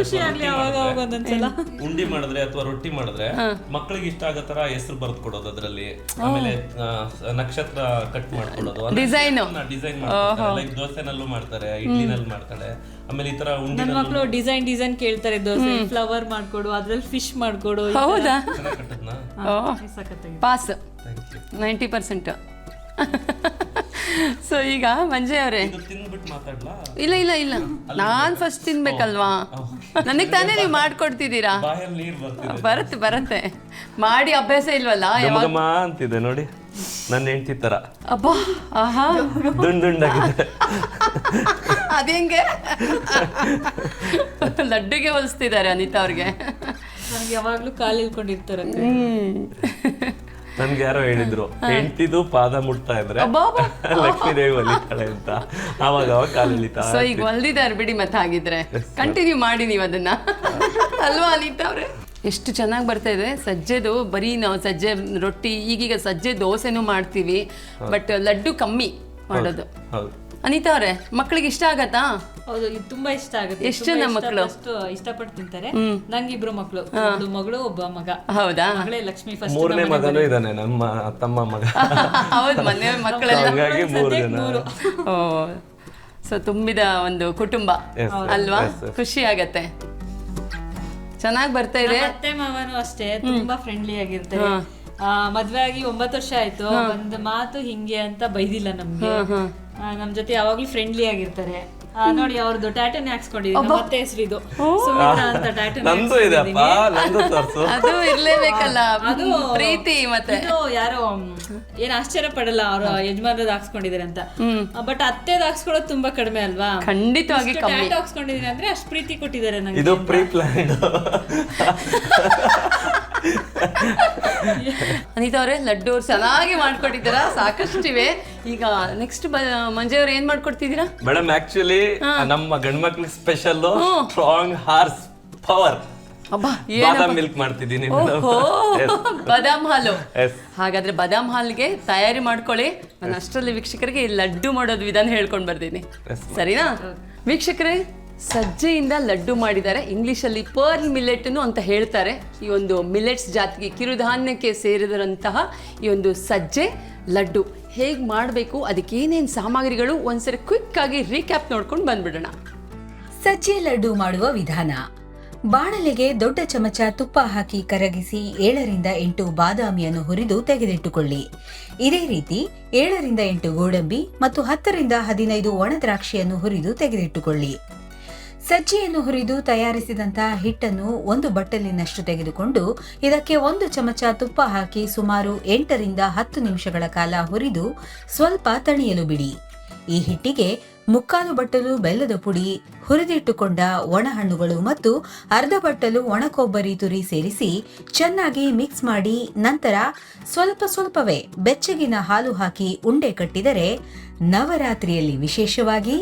ಅವಾಗ ಅವಾಗ ಒಂದೊಂದ್ಸಲ ಉಂಡಿ ಮಾಡಿದ್ರೆ ಅಥವಾ ರೊಟ್ಟಿ ಮಾಡಿದ್ರೆ ಮಕ್ಕಳಿಗೆ ಇಷ್ಟ ಆಗೋ ತರ ಹೆಸರು ಬರ್ದ್ ಕೊಡೋದು ಅದರಲ್ಲಿ. ಆಮೇಲೆ ಆ, ನಕ್ಷತ್ರ ಕಟ್ ಮಾಡ್ಕೊಡೋದು. ಡಿಸೈನ್. ಡಿಸೈನ್ ಮಾಡ್ತಾರೆ ಲೈಕ್ ದೋಸೆನಲ್ಲೂ ಮಾಡ್ತಾರೆ ಇಡ್ಲಿನಲ್ಲಿ ಮಾಡ್ತಾರೆ. ಆಮೇಲೆ ಈ ತರ ಉಂಡಿ ನನ್ನ ಮಕ್ಕಳು ಡಿಸೈನ್ ಡಿಸೈನ್ ಕೇಳ್ತಾರೆ ದೋಸೆ ಫ್ಲವರ್ ಮಾಡ್ಕೊಡು ಅದ್ರಲ್ಲಿ ಫಿಶ್ ಮಾಡ್ಕೊಡು ಈ. ಹೌದಾ? ಕಟ್ಟದ್ನ? ಓ ಸಖತ್ತಾಗಿದೆ. Pass thank you ninety percent [LAUGHS] so ಈಗ ಮಂಜಯ್ ಅವರೇ. ಇಲ್ಲ ಇಲ್ಲ ಇಲ್ಲ. ನಾನ್ ಫಸ್ಟ್ ತಿನ್ಬೇಕಲ್ವಾ? ನನಗೆ ತಾನೇ ನೀವು ಮಾಡ್ಕೊಡ್ತಿದ್ದೀರಾ? ಬಾಯಲ್ಲಿ ನೀರ್ ಬರ್ತಿದೆ. ಬರುತ್ತೆ ಬರುತ್ತೆ. ಮಾಡಿ ಅಭ್ಯಾಸ ಇಲ್ವಲ್ಲ ಯಾವಾಗ? ಅಂತಿದೆ ನೋಡಿ. ನನ್ನ ಹೆಂಡತಿ ತರ. ಅಬ್ಬಾ ಆಹಾ. ದುಂಡ್ ದುಂಡಾಗಿದೆ. ಅದೇಂಗೆ ಲಡ್ಡುಗೆ ಹೋಲಿಸ್ತಿದ್ದಾರೆ ಅನಿತಾ ಅವ್ರಿಗೆ. ನನ್ಗೆ ಯಾವಾಗ್ಲೂ ಕಾಲು ಇಳ್ಕೊಂಡಿರ್ತಾರೆ ನನ್ಗೆ ಯಾರೋ ಹೇಳಿದ್ರು ಹೆಂಡತಿದು ಪಾದ ಮುಟ್ತಾ ಇದ್ರೆ. [LAUGHS] ಲಕ್ಷ್ಮೀ ದೇವಿ ಒಲಿತಾಳೆ ಅಂತ. ಅವಾಗ ಅವಾಗ ಕಾಲು ಎಳಿತಾ ಸೊ ಈಗ ಒಲ್ದಿದ್ದಾರೆ ಬಿಡಿ ಮತ್ತೆ ಹಾಗಿದ್ರೆ. ಕಂಟಿನ್ಯೂ ಮಾಡಿ ನೀವು ಅದನ್ನ. ಅಲ್ವಾ ಅನಿತಾ ಅವ್ರೆ? ಎಷ್ಟು ಚೆನ್ನಾಗಿ ಬರ್ತಾ ಇದೆ. ಸಜ್ಜೆದು ಬರೀ ನಾವು ಸಜ್ಜೆ ರೊಟ್ಟಿ ಈಗೀಗ ಸಜ್ಜೆ ದೋಸೆನೂ ಮಾಡ್ತೀವಿ. ಬಟ್ ಲಡ್ಡು ಕಮ್ಮಿ ಮಾಡೋದು. ಹೌದು. ಅನಿತಾ ಅವ್ರೆ ಮಕ್ಕಳಿಗೆ ಇಷ್ಟ ಆಗತ್ತಾ? ಹೌದು ಇದು ತುಂಬಾ ಇಷ್ಟ ಆಗುತ್ತೆ. ಎಷ್ಟು ತುಂಬಾ ಜನ ಇಷ್ಟ- ಮಕ್ಳು? ಅಷ್ಟು ಇಷ್ಟಪಟ್ಟು ತಿಂತಾರೆ. ನಂಗೆ ಇಬ್ರು ಮಕ್ಳು. ಒಂದು ಮಗಳು ಒಬ್ಬ ಮಗ. ಹೌದಾ? ಮಗಳೇ ಲಕ್ಷ್ಮಿ ಫಸ್ಟ್ ಮೂರನೇ ಮಗನೂ ಇದ್ದಾನೆ ನಮ್ಮ ತಮ್ಮ ಮಗ. [LAUGHS] ಹೌದು ಮನೆ ಮಕ್ಕಳೆಲ್ಲ. ಹಾಗಾಗಿ ಮೂರು ಜನ. ಓ ಸೊ ತುಂಬಿದ ಒಂದು ಕುಟುಂಬ. Yes, ಅಲ್ವಾ. ಖುಷಿ ಆಗತ್ತೆ. ಚೆನ್ನಾಗಿ ಬರ್ತಾ ಇದೆ. ಅತ್ತೆ ಮಾವನು ಅಷ್ಟೇ ತುಂಬಾ ಫ್ರೆಂಡ್ಲಿ ಆಗಿರ್ತಾರೆ. ಮದ್ವೆ ಆಗಿ ಒಂಬತ್ತು ವರ್ಷ ಆಯ್ತು. ಒಂದ್ ಮಾತು ಹಿಂಗೆ ಅಂತ ಬೈದಿಲ್ಲ ನಮ್ಗೆ. ಆ, ನಮ್ ಜೊತೆ ಯಾವಾಗ್ಲೂ ಫ್ರೆಂಡ್ಲಿ ಆಗಿರ್ತಾರೆ. ಆ, ನೋಡಿ ಅವ್ರದ್ದು ಟ್ಯಾಟನ್ ಹಾಕ್ಸ್ಕೊಂಡಿದ್ದೀನಿ ಮತ್ತೆ ಅತ್ತೆ ಹೆಸರು ಇದು ಸುಮಿತ್ರಾ ಅಂತ ಟ್ಯಾಟನ್ ನಂದು ಇದೆ ಅಪ್ಪ. ನಂದು ತೋರ್ಸು. ಅದು ಇರ್ಲೇಬೇಕಲ್ಲ. ಅದು ಪ್ರೀತಿ ಮತ್ತೆ. ಇದು ಯಾರೋ ಮ್, ಏನ್ ಆಶ್ಚರ್ಯ ಪಡಲ್ಲ ಅವ್ರ ಯಜಮಾನದ ಹಾಕ್ಸ್ಕೊಂಡಿದಾರೆ ಅಂತ. ಬಟ್ ಅತ್ತೆ ಹಾಕ್ಸ್ಕೊಳ್ಳೋದು ತುಂಬಾ ಕಡಿಮೆ ಅಲ್ವಾ? ಖಂಡಿತವಾಗಿ ಕಮ್ಮಿ. ಟ್ಯಾಟೂ ಹಾಕ್ಸ್ಕೊಂಡಿದೀನಿ ಅಂದ್ರೆ ಅಷ್ಟ್ ಪ್ರೀತಿ ಕೊಟ್ಟಿದ್ದಾರೆ ನಂಗೆ ಇದು ಪ್ರೀ [LAUGHS] ಅನಿತಾ ಅವರೇ ಲಡ್ಡು ಅವ್ರು ಚೆನ್ನಾಗಿ ಮಾಡ್ಕೊಟ್ಟಿದ್ದೀರಾ? ಸಾಕಷ್ಟಿವೆ. ಈಗ ನೆಕ್ಸ್ಟ್ ಮಂಜೆಯವ್ರು ಏನ್ ಮಾಡ್ಕೊಡ್ತಿದ್ದೀರಾ? ಮೇಡಮ್ ಆಕ್ಚುಲಿ ನಮ್ಮ ಗಂಡ್ಮಕ್ಳಿಗೆ special strong horse power badam milk ಮಾಡ್ತಿದ್ದೀನಿ ಬಾದಾಮ್ ಹಾಲು. ಹಾಗಾದ್ರೆ ಬಾದಾಮ್ ಹಾಲ್ಗೆ ತಯಾರಿ ಮಾಡ್ಕೊಳ್ಳಿ. ನಾನು ಅಷ್ಟರಲ್ಲಿ ವೀಕ್ಷಕರಿಗೆ ಲಡ್ಡು ಮಾಡೋದು ವಿಧಾನ ಹೇಳ್ಕೊಂಡು ಬರ್ತೀನಿ. ಸರಿನಾ? ವೀಕ್ಷಕರೇ ಸಜ್ಜೆಯಿಂದ ಲಡ್ಡು ಮಾಡಿದ್ದಾರೆ. ಇಂಗ್ಲೀಷಲ್ಲಿ ಪರ್ಲ್ ಮಿಲೆಟ್ನು ಅಂತ ಹೇಳ್ತಾರೆ. ಈ ಒಂದು ಮಿಲೆಟ್ಸ್ ಜಾತಿಗೆ ಕಿರುಧಾನ್ಯಕ್ಕೆ ಸೇರಿದಂತಹ ಈ ಒಂದು ಸಜ್ಜೆ ಲಡ್ಡು. ಹೇಗೆ ಮಾಡಬೇಕು? ಅದಕ್ಕೆ ಏನೇನು ಸಾಮಗ್ರಿಗಳು? ಒಂದ್ಸರಿ ಕ್ವಿಕ್ ಆಗಿ ರೀಕ್ಯಾಪ್ ನೋಡ್ಕೊಂಡು ಬಂದ್ಬಿಡೋಣ. ಸಜ್ಜೆ ಲಡ್ಡು ಮಾಡುವ ವಿಧಾನ. ಬಾಣಲೆಗೆ ದೊಡ್ಡ ಚಮಚ ತುಪ್ಪ ಹಾಕಿ ಕರಗಿಸಿ ಏಳರಿಂದ ಎಂಟು ಬಾದಾಮಿಯನ್ನು ಹುರಿದು ತೆಗೆದಿಟ್ಟುಕೊಳ್ಳಿ. ಇದೇ ರೀತಿ ಏಳರಿಂದ ಎಂಟು ಗೋಡಂಬಿ ಮತ್ತು ಹತ್ತರಿಂದ ಹದಿನೈದು ಒಣ ದ್ರಾಕ್ಷಿಯನ್ನು ಹುರಿದು ತೆಗೆದಿಟ್ಟುಕೊಳ್ಳಿ. ಸಜ್ಜಿಯನ್ನು ಹುರಿದು ತಯಾರಿಸಿದಂತಹ ಹಿಟ್ಟನ್ನು ಒಂದು ಬಟ್ಟಲಿನಷ್ಟು ತೆಗೆದುಕೊಂಡು ಇದಕ್ಕೆ ಒಂದು ಚಮಚ ತುಪ್ಪ ಹಾಕಿ ಸುಮಾರು ಎಂಟರಿಂದ ಹತ್ತು ನಿಮಿಷಗಳ ಕಾಲ ಹುರಿದು ಸ್ವಲ್ಪ ತಣಿಯಲು ಬಿಡಿ. ಈ ಹಿಟ್ಟಿಗೆ ಮುಕ್ಕಾಲು ಬಟ್ಟಲು ಬೆಲ್ಲದ ಪುಡಿ, ಹುರಿದಿಟ್ಟುಕೊಂಡ ಒಣಹಣ್ಣುಗಳು ಮತ್ತು ಅರ್ಧ ಬಟ್ಟಲು ಒಣ ಕೊಬ್ಬರಿ ತುರಿ ಸೇರಿಸಿ ಚೆನ್ನಾಗಿ ಮಿಕ್ಸ್ ಮಾಡಿ ನಂತರ ಸ್ವಲ್ಪ ಸ್ವಲ್ಪವೇ ಬೆಚ್ಚಗಿನ ಹಾಲು ಹಾಕಿ ಉಂಡೆ ಕಟ್ಟಿದರೆ ನವರಾತ್ರಿಯಲ್ಲಿ ವಿಶೇಷವಾಗಿ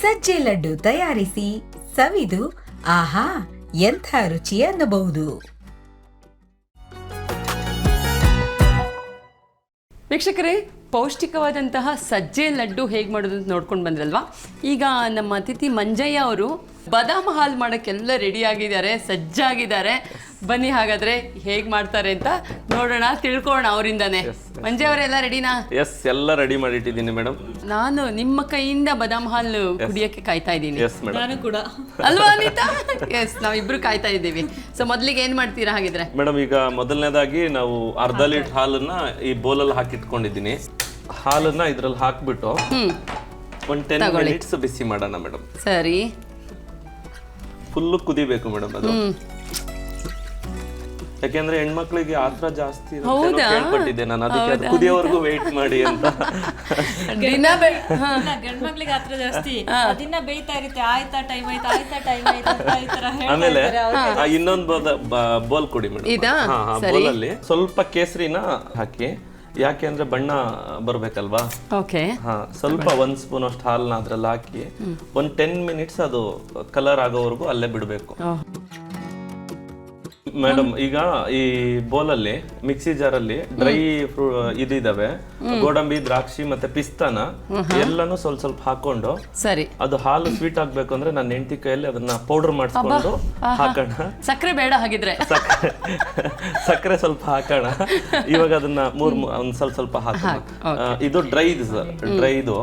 ಸಜ್ಜೆ ಲಡ್ಡು ತಯಾರಿಸಿ ಸವಿದು ಆಹಾ, ಎಂಥ ರುಚಿ ಅನ್ನಬಹುದು. ವೀಕ್ಷಕರೇ, ಪೌಷ್ಟಿಕವಾದಂತಹ ಸಜ್ಜೆ ಲಡ್ಡು ಹೇಗೆ ಮಾಡೋದು ಅಂತ ನೋಡ್ಕೊಂಡು ಬಂದ್ರಲ್ವಾ? ಈಗ ನಮ್ಮ ಅತಿಥಿ ಮಂಜಯ್ಯ ಅವರು ಬಾದಾಮ ಹಾಲು ಮಾಡೋಕ್ಕೆಲ್ಲ ರೆಡಿ ಆಗಿದ್ದಾರೆ, ಸಜ್ಜಾಗಿದ್ದಾರೆ. ಬನ್ನಿ ಹಾಗಾದ್ರೆ ಹೇಗ್ ಮಾಡ್ತಾರೆ ಅಂತ ನೋಡೋಣ ತಿಳ್ಕೊಳ್ಳೋಣ ಅವರಿಂದಾನೆ. ಮಂಜೆ ಅವರೆಲ್ಲ ರೆಡಿನಾ ಎಸ್ ಎಲ್ಲ ರೆಡಿ ಮಾಡಿಟ್ಟಿದ್ದೀನಿ ಮೇಡಮ್ ನಾನು ನಿಮ್ಮ ಕೈಯಿಂದ ಬದಾಮ್ ಹಾಲು ಕುಡಿಯಕ್ಕೆ ಕಾಯ್ತಾ ಇದ್ದೀನಿ. ನಾನು ಕೂಡ. ಅಲ್ವಾ ಅನಿತಾ? ಎಸ್ ನಾವಿಬ್ರು ಕಾಯ್ತಾ ಇದ್ದೀವಿ. ಸೊ ಮೊದಲಿಗೆ ಏನ್ ಮಾಡ್ತೀರಾ ಹಾಗಿದ್ರೆ? ಮೇಡಮ್ ಈಗ ಮೊದಲನೇದಾಗಿ ನಾವು ಅರ್ಧ ಲೀಟರ್ ಹಾಲನ್ನ ಈ ಬೌಲಲ್ಲಿ ಹಾಕಿಟ್ಕೊಂಡಿದ್ದೀನಿ. ಹಾಲನ್ನ ಇದ್ರಲ್ಲಿ ಹಾಕ್ಬಿಟ್ಟು ಒಂದ್ ಟೆನ್ ಮಿನಿಟ್ಸ್ ಬಿಸಿ ಮಾಡೋಣ ಮೇಡಮ್ ಸರಿ. ಫುಲ್ಲು ಕುದಿಬೇಕು ಮೇಡಮ್ ಅದು. ಯಾಕೆಂದ್ರೆ ಹೆಣ್ಮಕ್ಳಿಗೆ ಆತ್ರ ಜಾಸ್ತಿ ಹೌದಾ? ಕೇಳ್ಪಟ್ಟಿದ್ದೆ ನಾನು. ಅದಕ್ಕೆ ಅದು ಕುದಿಯೋವರೆಗೂ ವೆಯ್ಟ್ ಮಾಡಿ ಅಂತ. [LAUGHS] ದಿನ ಬೆ ಹಾ. ಗಂಡ್ ಮಕ್ಳಿಗೆ ಹತ್ರ ಜಾಸ್ತಿ. ದಿನ ಬೇಯ್ತಾ ಇರುತ್ತೆ. ಆಯ್ತಾ ಟೈಮ್ ಆಯ್ತಾ ಆಯ್ತಾ ಟೈಮ್ ಆಯ್ತಾ ಅಂತ ಈ ತರ ಹೇಳ್ತಾ ಆಮೇಲೆ ಇರ್ತಾರೆ ಅವ್ರು. ಆ ಇನ್ನೊಂದು ಬೋಲ್ ಕೊಡಿ ಮೇಡಮ್. ಇದಾ? ಬೋಲ್ ಅಲ್ಲಿ ಸ್ವಲ್ಪ ಕೇಸರಿನ ಹಾಕಿ ಯಾಕೆ ಅಂದ್ರೆ ಬಣ್ಣ ಬರ್ಬೇಕಲ್ವಾ? ಓಕೆ. ಹಾ ಸ್ವಲ್ಪ ಒಂದ್ ಸ್ಪೂನ್ ಅಷ್ಟು ಹಾಲ್ನ ಅದ್ರಲ್ಲಿ ಹಾಕಿ ಒಂದ್ ಟೆನ್ ಮಿನಿಟ್ಸ್ ಅದು ಕಲರ್ ಆಗೋವರೆಗೂ ಅಲ್ಲೇ ಬಿಡಬೇಕು. ಮೇಡಮ್ ಈಗ ಈ ಬೋಲ್ ಅಲ್ಲಿ ಮಿಕ್ಸಿ ಜಾರ್ ಅಲ್ಲಿ ಡ್ರೈ ಫ್ರೂ ಇದಿದಾವೆ. ಗೋಡಂಬಿ ದ್ರಾಕ್ಷಿ ಮತ್ತೆ ಪಿಸ್ತಾನ ಎಲ್ಲಾನು ಸ್ವಲ್ಪ ಸ್ವಲ್ಪ ಹಾಕೊಂಡು ಸರಿ. ಅದು ಹಾಲು ಸ್ವೀಟ್ ಆಗ್ಬೇಕು ಅಂದ್ರೆ ನನ್ನ ಹೆಂಡತಿ ಕೈಯಲ್ಲಿ ಅದನ್ನ ಪೌಡರ್ ಮಾಡಿಸ್ಕೊಂಡು ಹಾಕೋಣ. ಸಕ್ಕರೆ ಬೇಡ ಹಾಗಿದ್ರೆ. ಸಕ್ಕರೆ ಸ್ವಲ್ಪ ಹಾಕೋಣ. ಇವಾಗ ಅದನ್ನ ಮೂರ್ ಒಂದ್ ಸ್ವಲ್ಪ ಸ್ವಲ್ಪ ಹಾಕೋಣ. ಇದು ಡ್ರೈ ಇದು ಸರ್ ಡ್ರೈ ಇದು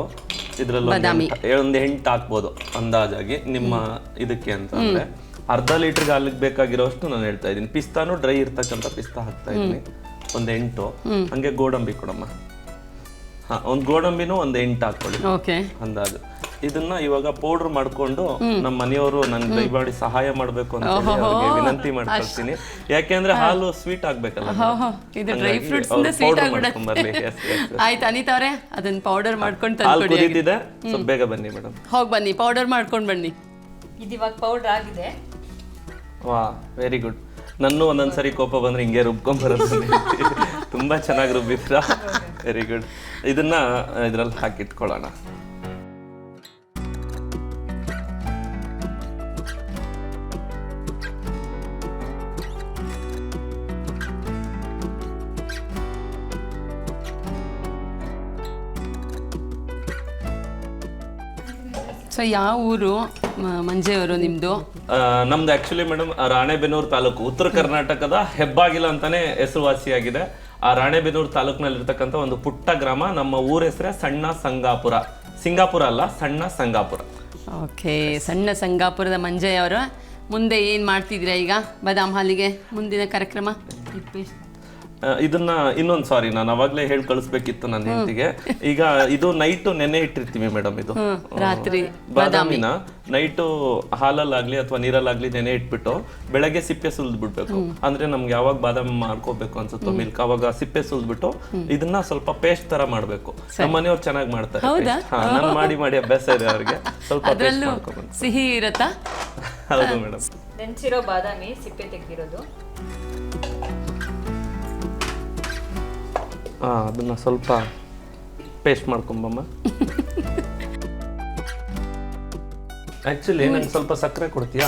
ಇದ್ರಲ್ಲಿ ಒಂದ್ ಎಂಟ್- ಒಂದ್ ಎಂಟು ಹಾಕ್ಬೋದು ಅಂದಾಜಾಗಿ ನಿಮ್ಮ ಇದಕ್ಕೆ ಅಂತ ಅಂದ್ರೆ. ಅರ್ಧ ಲೀಟರ್ ಹಾಲಿಗೆ ಬೇಕಾಗಿರೋಷ್ಟು ನಾನು ಹೇಳ್ತಾ ಇದ್ದೀನಿ. ಪಿಸ್ತಾನು ಡ್ರೈ ಇರ್ತಕ್ಕಂಥ ಪಿಸ್ತಾ ಹಾಕ್ತಾ ಇದ್ದೀನಿ. ಒಂದ್ ಎಂಟು. ಹಂಗೆ ಗೋಡಂಬಿ ಕೊಡಮ್ಮ. ಹಾ ಒಂದು ಗೋಡಂಬಿನೂ ಒಂದ್ ಎಂಟು ಹಾಕೊಳ್ಳಿ ಅಂದಾಜು. ಇದನ್ನ ಇವಾಗ ಪೌಡರ್ ಮಾಡ್ಕೊಂಡು ನಮ್ಮ ಮನೆಯವರು ನನ್ಗೆ ದಯಮಾಡಿ ಸಹಾಯ ಮಾಡ್ಬೇಕು ಅಂತ ಹೇಳಿ ಅವ್ರಿಗೆ ವಿನಂತಿ ಮಾಡ್ಕೊಳ್ತೀನಿ. ಯಾಕೆಂದ್ರೆ ಹಾಲು ಸ್ವೀಟ್ ಆಗ್ಬೇಕಲ್ಲ ಇದು ಡ್ರೈ ಫ್ರೂಟ್ಸ್ ಸ್ವೀಟ್ ಆಗ್ಬಿಡುತ್ತೆ. ಆಯ್ತು ಅನಿತಾ ಅವರೇ ಅದನ್ನ ಪೌಡರ್ ಮಾಡ್ಕೊಂಡು ಹಾಲು ತಂದ್ಕೊಡಿ ಬೇಗ ಬನ್ನಿ ಮೇಡಮ್. ಹೋಗಿ ಬನ್ನಿ ಪೌಡರ್ ಮಾಡ್ಕೊಂಡು ಬನ್ನಿ. ಇದು ಇವಾಗ ಪೌಡರ್ ಆಗಿದೆ. ವಾ ವೆರಿ ಗುಡ್ ನನ್ನೂ ಒಂದೊಂದ್ಸರಿ ಕೋಪ ಬಂದ್ರೆ ಹಿಂಗೆ ರುಬ್ಕೊಂಬರೋದು ತುಂಬಾ ಚೆನ್ನಾಗಿ ರುಬ್ಬಿದ್ರ? ವೆರಿ ಗುಡ್ ಇದನ್ನ ಇದ್ರಲ್ಲಿ ಹಾಕಿಟ್ಕೊಳ್ಳೋಣ. ಸೊ ಯಾವ ಊರು? ಮಂಜೆಯವರು ನಿಮ್ಮದು ಆ, ನಮ್ದು ಆಕ್ಚುಲಿ ಮೇಡಮ್ ರಾಣೆಬೆನ್ನೂರು ತಾಲೂಕು. ಉತ್ತರ ಕರ್ನಾಟಕದ ಹೆಬ್ಬಾಗಿಲ ಅಂತಾನೆ ಹೆಸರುವಾಸಿಯಾಗಿದೆ. ಆ ರಾಣೆಬೆನ್ನೂರು ತಾಲೂಕಿನಲ್ಲಿರ್ತಕ್ಕಂಥ ಒಂದು ಪುಟ್ಟ ಗ್ರಾಮ. ನಮ್ಮ ಊರ ಹೆಸರೇ ಸಣ್ಣ ಸಂಗಾಪುರ. ಸಿಂಗಾಪುರ ಅಲ್ಲ ಸಣ್ಣ ಸಂಗಾಪುರ. ಓಕೆ ಸಣ್ಣ ಸಂಗಾಪುರದ ಮಂಜಯ್ಯ ಅವರು ಮುಂದೆ ಏನು ಮಾಡ್ತಿದ್ದೀರಾ ಈಗ? ಬದಾಮ್ ಹಾಲಿಗೆ ಮುಂದಿನ ಕಾರ್ಯಕ್ರಮ? ಇದನ್ನ ಇನ್ನೊಂದು ಸಾರಿ ನಾನು ಅವಾಗ್ಲೇ ಹೇಳಿ ಕಳಿಸ್ಬೇಕಿತ್ತು ನನ್ನ ಹೆಂಡತಿಗೆ. ಈಗ ಇದು ನೈಟ್ ನೆನೆ ಇಟ್ಟಿರ್ತೀವಿ ಮೇಡಮ್ ಇದು. ರಾತ್ರಿ ಬಾದಾಮಿನ. ನೈಟು ಹಾಲಲ್ಲಾಗ್ಲಿ ಅಥವಾ ನೀರಲ್ಲಾಗ್ಲಿ ನೆನೆ ಇಟ್ಬಿಟ್ಟು ಬೆಳಗ್ಗೆ ಸಿಪ್ಪೆ ಸುಲಿದ್ ಬಿಡ್ಬೇಕು ಅಂದ್ರೆ ನಮ್ಗೆ ಯಾವಾಗ ಬಾದಾಮಿ ಮಾಡ್ಕೋಬೇಕು ಅನ್ಸುತ್ತೋ ಮಿಲ್ಕ್ ಅವಾಗ ಸಿಪ್ಪೆ ಸುಲ್ದ್ಬಿಟ್ಟು ಇದನ್ನ ಸ್ವಲ್ಪ ಪೇಸ್ಟ್ ತರ ಮಾಡ್ಬೇಕು. ನಮ್ಮ ಮನೆಯವ್ರು ಚೆನ್ನಾಗಿ ಮಾಡ್ತಾರೆ. ನಾನು ಮಾಡಿ ಮಾಡಿ ಅಭ್ಯಾಸ ಇದೆ ಅವ್ರಿಗೆ. ಸ್ವಲ್ಪ ಪೇಸ್ಟ್ ಸಿಹಿ ಇರತ್ತಾ? ಹೌದು ಮೇಡಮ್ ನೆನ್ಸಿರೋ ಬಾದಾಮಿ ಸಿಪ್ಪೆ ತೆಗ್ದಿರೋದು. ಹಾ ಅದನ್ನ ಸ್ವಲ್ಪ ಪೇಸ್ಟ್ ಮಾಡ್ಕೊಂಬಮ್ಮ. ಆ್ಯಕ್ಚುಲಿ ನಂಗೆ ಸ್ವಲ್ಪ ಸಕ್ಕರೆ ಕೊಡ್ತೀಯಾ?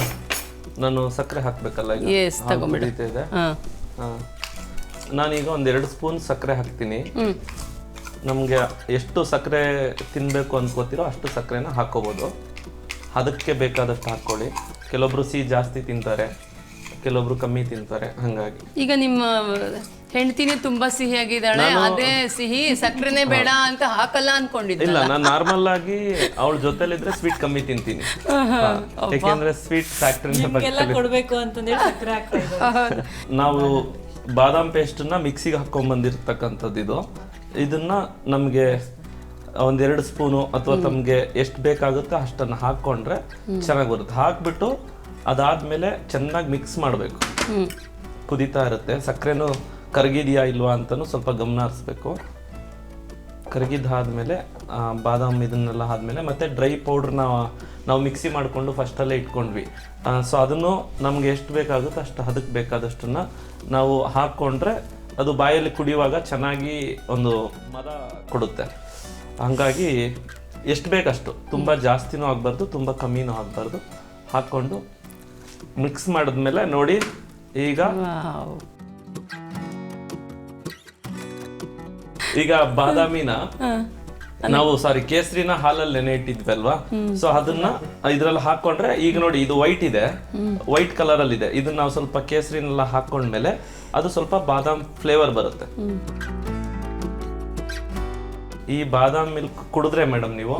ನಾನು ಸಕ್ಕರೆ ಹಾಕಬೇಕಲ್ಲ ಈಗ. Yes, ತಗೊಂಬಿಡು. ಇದೆ. ಹಾಂ. ಹಾ. ನಾನೀಗ ಒಂದೆರಡು ಸ್ಪೂನ್ ಸಕ್ಕರೆ ಹಾಕ್ತೀನಿ. ನಮಗೆ ಎಷ್ಟು ಸಕ್ಕರೆ ತಿನ್ನಬೇಕು ಅನ್ಕೋತೀರೋ ಅಷ್ಟು ಸಕ್ಕರೆನ ಹಾಕೋಬೋದು. ಅದಕ್ಕೆ ಬೇಕಾದಷ್ಟು ಹಾಕ್ಕೊಳ್ಳಿ ಕೆಲವೊಬ್ರು ಸಿಹಿ ಜಾಸ್ತಿ ತಿಂತಾರೆ ಕೆಲವೊಬ್ರು ಕಮ್ಮಿ ತಿಂತಾರೆ ಹಾಗಾಗಿ. ಈಗ ನಿಮ್ಮ ಹೆಂಡತಿನೇ ತುಂಬಾ ಸಿಹಿಯಾಗಿದ್ದಾಳೆ ಅದೇ ಸಿಹಿ ಸಕ್ಕರೆನೇ ಬೇಡ ಅಂತ ಹಾಕಲ್ಲ ಅನ್ಕೊಂಡಿದ್ದೆ ಇಲ್ಲ ನಾನು ನಾರ್ಮಲ್ ಆಗಿ ಅವಳ ಜೊತೆಲಿದ್ರೆ ಸ್ವೀಟ್ ಕಮ್ಮಿ ತಿಂತೀನಿ. ಯಾಕೆಂದ್ರೆ ಸ್ವೀಟ್ ಫ್ಯಾಕ್ಟ್ರಿ ಎಲ್ಲ ಕೊಡ್ಬೇಕು ಅಂತಂದೇಳಿ ಸಕ್ಕರೆ ನಾವು ಬಾದಾಮ್ ಪೇಸ್ಟನ್ನ ಮಿಕ್ಸಿಗೆ ಹಾಕೊಂಡ್ ಬಂದಿರ್ತಕ್ಕಂಥದ್ದು ಇದು. ಇದನ್ನ ನಮಗೆ ಒಂದೆರಡು ಸ್ಪೂನು ಅಥವಾ ತಮಗೆ ಎಷ್ಟು ಬೇಕಾಗುತ್ತೋ ಅಷ್ಟನ್ನು ಹಾಕ್ಕೊಂಡ್ರೆ ಚೆನ್ನಾಗಿ ಬರುತ್ತೆ. ಹಾಕ್ಬಿಟ್ಟು ಅದಾದ್ಮೇಲೆ ಚೆನ್ನಾಗಿ ಮಿಕ್ಸ್ ಮಾಡಬೇಕು. ಕುದಿತಾ ಇರುತ್ತೆ. ಸಕ್ಕರೆನೂ ಕರಗಿದೆಯಾ ಇಲ್ವಾ ಅಂತಲೂ ಸ್ವಲ್ಪ ಗಮನ ಹರಿಸ್ಬೇಕು. ಕರಗಿದಾದಮೇಲೆ ಬಾದಾಮ್ ಇದನ್ನೆಲ್ಲ ಆದಮೇಲೆ ಮತ್ತೆ ಡ್ರೈ ಪೌಡ್ರನ್ನ ನಾವು ಮಿಕ್ಸಿ ಮಾಡಿಕೊಂಡು ಫಸ್ಟಲ್ಲೇ ಇಟ್ಕೊಂಡ್ವಿ. ಸೊ ಅದನ್ನು ನಮಗೆ ಎಷ್ಟು ಬೇಕಾಗುತ್ತೋ ಅಷ್ಟು ಅದಕ್ಕೆ ಬೇಕಾದಷ್ಟನ್ನು ನಾವು ಹಾಕ್ಕೊಂಡ್ರೆ ಅದು ಬಾಯಲ್ಲಿ ಕುಡಿಯುವಾಗ ಚೆನ್ನಾಗಿ ಒಂದು ಮರ ಕೊಡುತ್ತೆ. ಹಂಗಾಗಿ ಎಷ್ಟು ಬೇಕಷ್ಟು, ತುಂಬ ಜಾಸ್ತಿನೂ ಆಗಬಾರ್ದು, ತುಂಬ ಕಮ್ಮಿನೂ ಆಗಬಾರ್ದು. ಹಾಕ್ಕೊಂಡು ಮಿಕ್ಸ್ ಮಾಡಿದ್ಮೇಲೆ ನೋಡಿ, ಈಗ ಈಗ ಬಾದಾಮಿನ ನಾವು ಸಾರಿ ಕೇಸರಿನ ಹಾಲಲ್ಲಿ ನೆನೆ ಇಟ್ಟಿದ್ವಲ್ವಾ ಸೊ ಅದನ್ನ ಇದ್ರಲ್ಲಿ ಹಾಕೊಂಡ್ರೆ ಈಗ ನೋಡಿ ಇದು ವೈಟ್ ಇದೆ. ವೈಟ್ ಕಲರ್ ಅಲ್ಲಿ ಇದೆ ಇದನ್ನ ನಾವು ಸ್ವಲ್ಪ ಕೇಸರಿನೆಲ್ಲ ಹಾಕೊಂಡ್ಮೇಲೆ ಅದು ಸ್ವಲ್ಪ ಬಾದಾಮ್ ಫ್ಲೇವರ್ ಬರುತ್ತೆ. ಈ ಬಾದಾಮ್ ಮಿಲ್ಕ್ ಕುಡಿದ್ರೆ ಮೇಡಮ್ ನೀವು?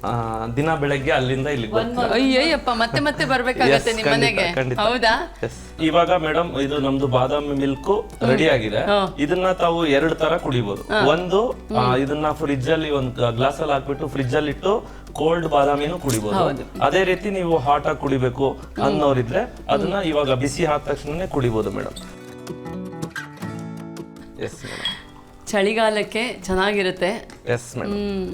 ಆ, ದಿನ ಬೆಳಗ್ಗೆ ಅಲ್ಲಿಂದ ಇಲ್ಲಿಗೆ. ಅಯ್ಯಯ್ಯಪ್ಪ ಮತ್ತೆ ಮತ್ತೆ ಬರ್ಬೇಕಾಗತ್ತೆ ನಿಮ್ಮ ಮನೆಗೆ ಖಂಡಿತ. ಹೌದಾ? Yes. ಇವಾಗ ಮೇಡಮ್ ಇದು ನಮ್ದು ಬಾದಾಮಿ ಮಿಲ್ಕ್ ರೆಡಿ ಆಗಿದೆ. ಇದನ್ನ ತಾವು ಎರಡು ತರ ಕುಡಿಬಹುದು ಒಂದು ಆ, ಇದನ್ನ ಫ್ರಿಜ್ ಅಲ್ಲಿ ಒಂದು ಗ್ಲಾಸ್ ಅಲ್ಲಿ ಹಾಕ್ಬಿಟ್ಟು ಫ್ರಿಜ್ ಅಲ್ಲಿ ಇಟ್ಟು ಕೋಲ್ಡ್ ಬಾದಾಮಿನೂ ಕುಡಿಬಹುದು ಅದೇ ರೀತಿ ನೀವು ಹಾಟ್ ಆಗಿ ಕುಡಿಬೇಕು ಅನ್ನೋರಿದ್ರೆ ಅದನ್ನ ಇವಾಗ ಬಿಸಿ ಆದ ತಕ್ಷಣನೇ ಕುಡಿಬಹುದು ಮೇಡಮ್. ಎಸ್ ಮೇಡಮ್ ಚಳಿಗಾಲಕ್ಕೆ ಚೆನ್ನಾಗಿರುತ್ತೆ. ಎಸ್ ಮೇಡಮ್ ಹ್ಮ್.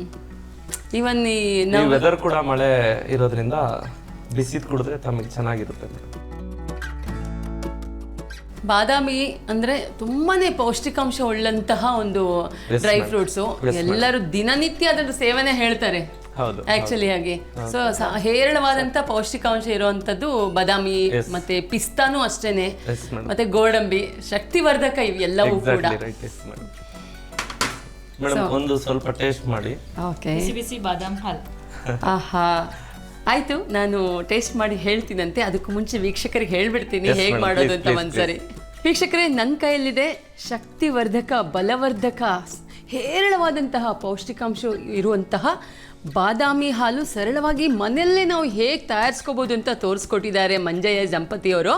ಇವನ್ ಈ ನಾವು ವೆದರ್ ಕೂಡ ಮಳೆ ಇರೋದ್ರಿಂದ ಬಿಸಿದ್ ಕುಡಿದ್ರೆ ತಮಗೆ ಚೆನ್ನಾಗಿರುತ್ತೆ ಬಾದಾಮಿ ಅಂದ್ರೆ ತುಂಬಾನೇ ಪೌಷ್ಟಿಕಾಂಶ ಉಳ್ಳಂತಹ ಒಂದು ಡ್ರೈ ಫ್ರೂಟ್ಸು ಎಲ್ಲರೂ ದಿನನಿತ್ಯ ಅದರ ಸೇವನೆ ಹೇಳ್ತಾರೆ ಆಕ್ಚುಲಿ ಆಗಿ. ಸೊ ಹೇರಳವಾದಂತ ಪೌಷ್ಟಿಕಾಂಶ ಇರುವಂತದ್ದು ಬಾದಾಮಿ ಮತ್ತೆ ಪಿಸ್ತಾನು ಅಷ್ಟೇನೆ. ಮತ್ತೆ ಗೋಡಂಬಿ ಶಕ್ತಿವರ್ಧಕ ಇವೆಲ್ಲವೂ ಕೂಡ. ಮೇಡಮ್ ಒಂದು ಸ್ವಲ್ಪ ಟೇಸ್ಟ್ ಮಾಡಿ. ಓಕೆ ಬಿಸಿ ಬಿಸಿ ಬಾದಾಮ್ ಹಾಲು. [LAUGHS] ಆಹಾ. ಆಯ್ತು ನಾನು ಟೇಸ್ಟ್ ಮಾಡಿ ಹೇಳ್ತೀನಂತೆ. ಅದಕ್ಕೂ ಮುಂಚೆ ವೀಕ್ಷಕರಿಗೆ ಹೇಳ್ಬಿಡ್ತೀನಿ Yes, ಹೇಗೆ madam. ಮಾಡೋದು Please, ಅಂತ please, ಒಂದ್ಸರಿ. ವೀಕ್ಷಕರೇ ನನ್ನ ಕೈಯಲ್ಲಿದೆ ಶಕ್ತಿವರ್ಧಕ ಬಲವರ್ಧಕ ಹೇರಳವಾದಂತಹ ಪೌಷ್ಟಿಕಾಂಶ ಇರುವಂತಹ ಬಾದಾಮಿ ಹಾಲು ಸರಳವಾಗಿ ಮನೆಯಲ್ಲೇ ನಾವು ಹೇಗೆ ತಯಾರಿಸ್ಕೋಬೋದು ಅಂತ ತೋರಿಸ್ಕೊಟ್ಟಿದ್ದಾರೆ ಮಂಜಯ್ಯ ದಂಪತಿಯವರು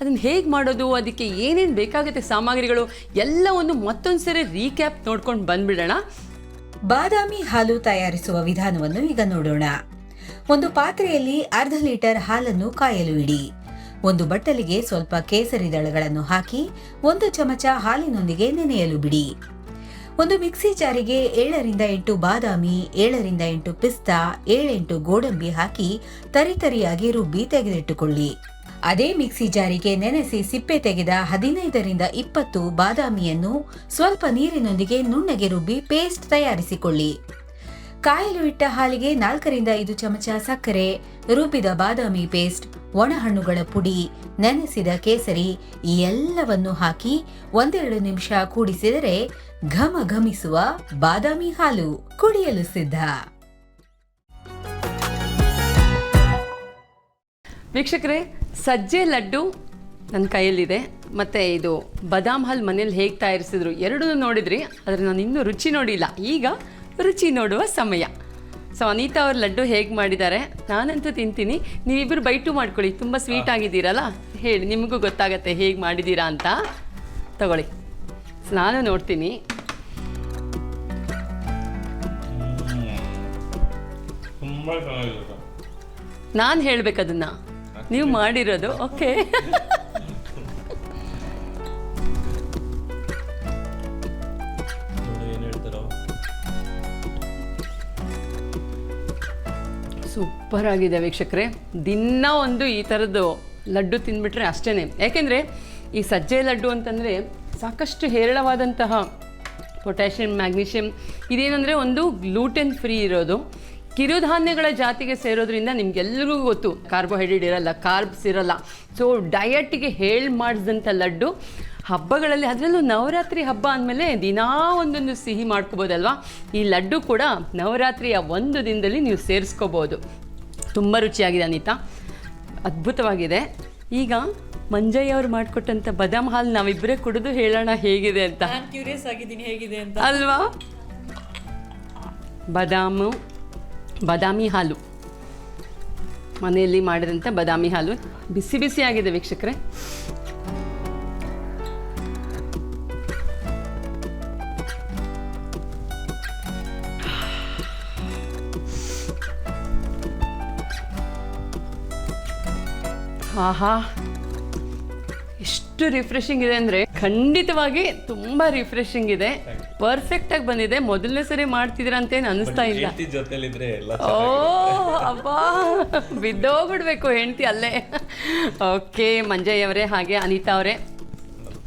ಅದನ್ನು ಹೇಗೆ ಮಾಡೋದು, ಅದಕ್ಕೆ ಏನೇನು ಬೇಕಾಗುತ್ತೆ ಸಾಮಗ್ರಿಗಳು, ಎಲ್ಲವನ್ನು ಮತ್ತೊಂದು ಸರಿ ರೀಕ್ಯಾಪ್ ನೋಡ್ಕೊಂಡು ಬಂದ್ಬಿಡೋಣ. ಬಾದಾಮಿ ಹಾಲು ತಯಾರಿಸುವ ವಿಧಾನವನ್ನು ಈಗ ನೋಡೋಣ. ಒಂದು ಪಾತ್ರೆಯಲ್ಲಿ ಅರ್ಧ ಲೀಟರ್ ಹಾಲನ್ನು ಕಾಯಲು ಇಡಿ. ಒಂದು ಬಟ್ಟಲಿಗೆ ಸ್ವಲ್ಪ ಕೇಸರಿ ದಳಗಳನ್ನು ಹಾಕಿ ಒಂದು ಚಮಚ ಹಾಲಿನೊಂದಿಗೆ ನೆನೆಯಲು ಬಿಡಿ. ಒಂದು ಮಿಕ್ಸಿ ಜಾರಿಗೆ ಏಳರಿಂದ ಎಂಟು ಬಾದಾಮಿ, ಏಳರಿಂದ ಎಂಟು ಪಿಸ್ತಾ, ಏಳೆಂಟು ಗೋಡಂಬಿ ಹಾಕಿ ತರಿತರಿಯಾಗಿ ರುಬ್ಬಿ ತೆಗೆದಿಟ್ಟುಕೊಳ್ಳಿ. ಅದೇ ಮಿಕ್ಸಿ ಜಾರಿಗೆ ನೆನೆಸಿ ಸಿಪ್ಪೆ ತೆಗೆದ ಹದಿನೈದರಿಂದ ಇಪ್ಪತ್ತು ಬಾದಾಮಿಯನ್ನು ಸ್ವಲ್ಪ ನೀರಿನೊಂದಿಗೆ ನುಣ್ಣಗೆ ರುಬ್ಬಿ ಪೇಸ್ಟ್ ತಯಾರಿಸಿಕೊಳ್ಳಿ. ಕಾಯಲು ಇಟ್ಟ ಹಾಲಿಗೆ ನಾಲ್ಕರಿಂದ ಐದು ಚಮಚ ಸಕ್ಕರೆ ರುಬ್ಬಿದ ಬಾದಾಮಿ ಪೇಸ್ಟ್, ಒಣಹಣ್ಣುಗಳ ಪುಡಿ, ನೆನೆಸಿದ ಕೇಸರಿ ಈ ಎಲ್ಲವನ್ನು ಹಾಕಿ ಒಂದೆರಡು ನಿಮಿಷ ಕೂಡಿಸಿದರೆ ಘಮ ಘಮಿಸುವ ಬಾದಾಮಿ ಹಾಲು ಕುಡಿಯಲು ಸಿದ್ಧ. ವೀಕ್ಷಕರೇ, ಸಜ್ಜೆ ಲಡ್ಡು ನನ್ನ ಕೈಯಲ್ಲಿದೆ. ಮತ್ತು ಇದು ಬಾದಾಮ್ ಹಾಲು ಮನೇಲಿ ಹೇಗೆ ತಯಾರಿಸಿದ್ರು ಎರಡೂ ನೋಡಿದ್ರಿ, ಆದರೆ ನಾನು ಇನ್ನೂ ರುಚಿ ನೋಡಿಲ್ಲ. ಈಗ ರುಚಿ ನೋಡುವ ಸಮಯ. ಸೊ ಅನಿತಾ ಅವ್ರ ಲಡ್ಡು ಹೇಗೆ ಮಾಡಿದ್ದಾರೆ? ನಾನಂತೂ ತಿಂತೀನಿ. ನೀವಿಬ್ಬರು ಬೈಟು ಮಾಡ್ಕೊಳ್ಳಿ. ತುಂಬ ಸ್ವೀಟ್ ಆಗಿದ್ದೀರಲ್ಲ? ಹೇಳಿ ನಿಮಗೂ ಗೊತ್ತಾಗತ್ತೆ ಹೇಗೆ ಮಾಡಿದ್ದೀರಾ ಅಂತ. ತಗೊಳ್ಳಿ. ನಾನು ನೋಡ್ತೀನಿ. ನಾನು ಹೇಳ್ಬೇಕು ಅದನ್ನ ನೀವು ಮಾಡಿರೋದು. ಓಕೆ [LAUGHS] ಸೂಪರ್ ಆಗಿದೆ ವೀಕ್ಷಕರೇ. ದಿನ ಒಂದು ಈ ಥರದ್ದು ಲಡ್ಡು ತಿಂದ್ಬಿಟ್ರೆ ಅಷ್ಟೇ ಯಾಕೆಂದರೆ ಈ ಸಜ್ಜೆ ಲಡ್ಡು ಅಂತಂದರೆ ಸಾಕಷ್ಟು ಹೇರಳವಾದಂತಹ ಪೊಟ್ಯಾಷಿಯಂ, ಮ್ಯಾಗ್ನೀಷಿಯಂ, ಇದೇನಂದರೆ ಒಂದು ಗ್ಲೂಟೆನ್ ಫ್ರೀ ಇರೋದು. ಕಿರುಧಾನ್ಯಗಳ ಜಾತಿಗೆ ಸೇರೋದ್ರಿಂದ ನಿಮ್ಗೆಲ್ರಿಗೂ ಗೊತ್ತು, ಕಾರ್ಬೋಹೈಡ್ರೇಟ್ ಇರಲ್ಲ, ಕಾರ್ಬ್ಸ್ ಇರಲ್ಲ. ಸೊ ಡಯಟ್ಗೆ ಹೇಳಿ ಮಾಡಿಸಿದಂಥ ಲಡ್ಡು ಹಬ್ಬಗಳಲ್ಲಿ, ಅದರಲ್ಲೂ ನವರಾತ್ರಿ ಹಬ್ಬ ಅಂದಮೇಲೆ ದಿನಾ ಒಂದೊಂದು ಸಿಹಿ ಮಾಡ್ಕೋಬೋದಲ್ವಾ? ಈ ಲಡ್ಡು ಕೂಡ ನವರಾತ್ರಿಯ ಒಂದು ದಿನದಲ್ಲಿ ನೀವು ಸೇರಿಸ್ಕೋಬೋದು. ತುಂಬ ರುಚಿಯಾಗಿದೆ ಅನಿತಾ. ಅದ್ಭುತವಾಗಿದೆ. ಈಗ ಮಂಜಯ್ಯ ಅವ್ರು ಮಾಡಿಕೊಟ್ಟಂಥ ಬದಾಮ್ ಹಾಲು ನಾವಿಬ್ಬರೇ ಕುಡಿದು ಹೇಳೋಣ ಹೇಗಿದೆ ಅಂತ. ಕ್ಯೂರಿಯಸ್ ಆಗಿದ್ದೀನಿ ಹೇಗಿದೆ ಅಂತ. ಅಲ್ವಾ? ಬದಾಮು ಬದಾಮಿ ಹಾಲು. ಮನೆಯಲ್ಲಿ ಮಾಡಿದಂಥ ಬದಾಮಿ ಹಾಲು. ಬಿಸಿ ಬಿಸಿ ಆಗಿದೆ ವೀಕ್ಷಕರೇ. ಆಹಾ. ಎಷ್ಟು ರಿಫ್ರೆಶಿಂಗ್ ಇದೆ ಅಂದರೆ ಖಂಡಿತವಾಗಿ ತುಂಬ ರಿಫ್ರೆಶಿಂಗ್ ಇದೆ. ಪರ್ಫೆಕ್ಟ್ ಆಗಿ ಬಂದಿದೆ. ಮೊದಲನೇ ಸರಿ ಮಾಡ್ತಿದ್ದೀರಾ ಅಂತೇನು ಅನಿಸ್ತಾ ಇಲ್ಲ. ಓ ಅಬ್ಬಾ. ಬಿದ್ದೋಗ್ಬಿಡ್ಬೇಕು ಹೆಂಡತಿ ಅಲ್ಲೇ. ಓಕೆ ಮಂಜಯ್ ಅವರೇ ಹಾಗೆ ಅನಿತಾ ಅವರೇ.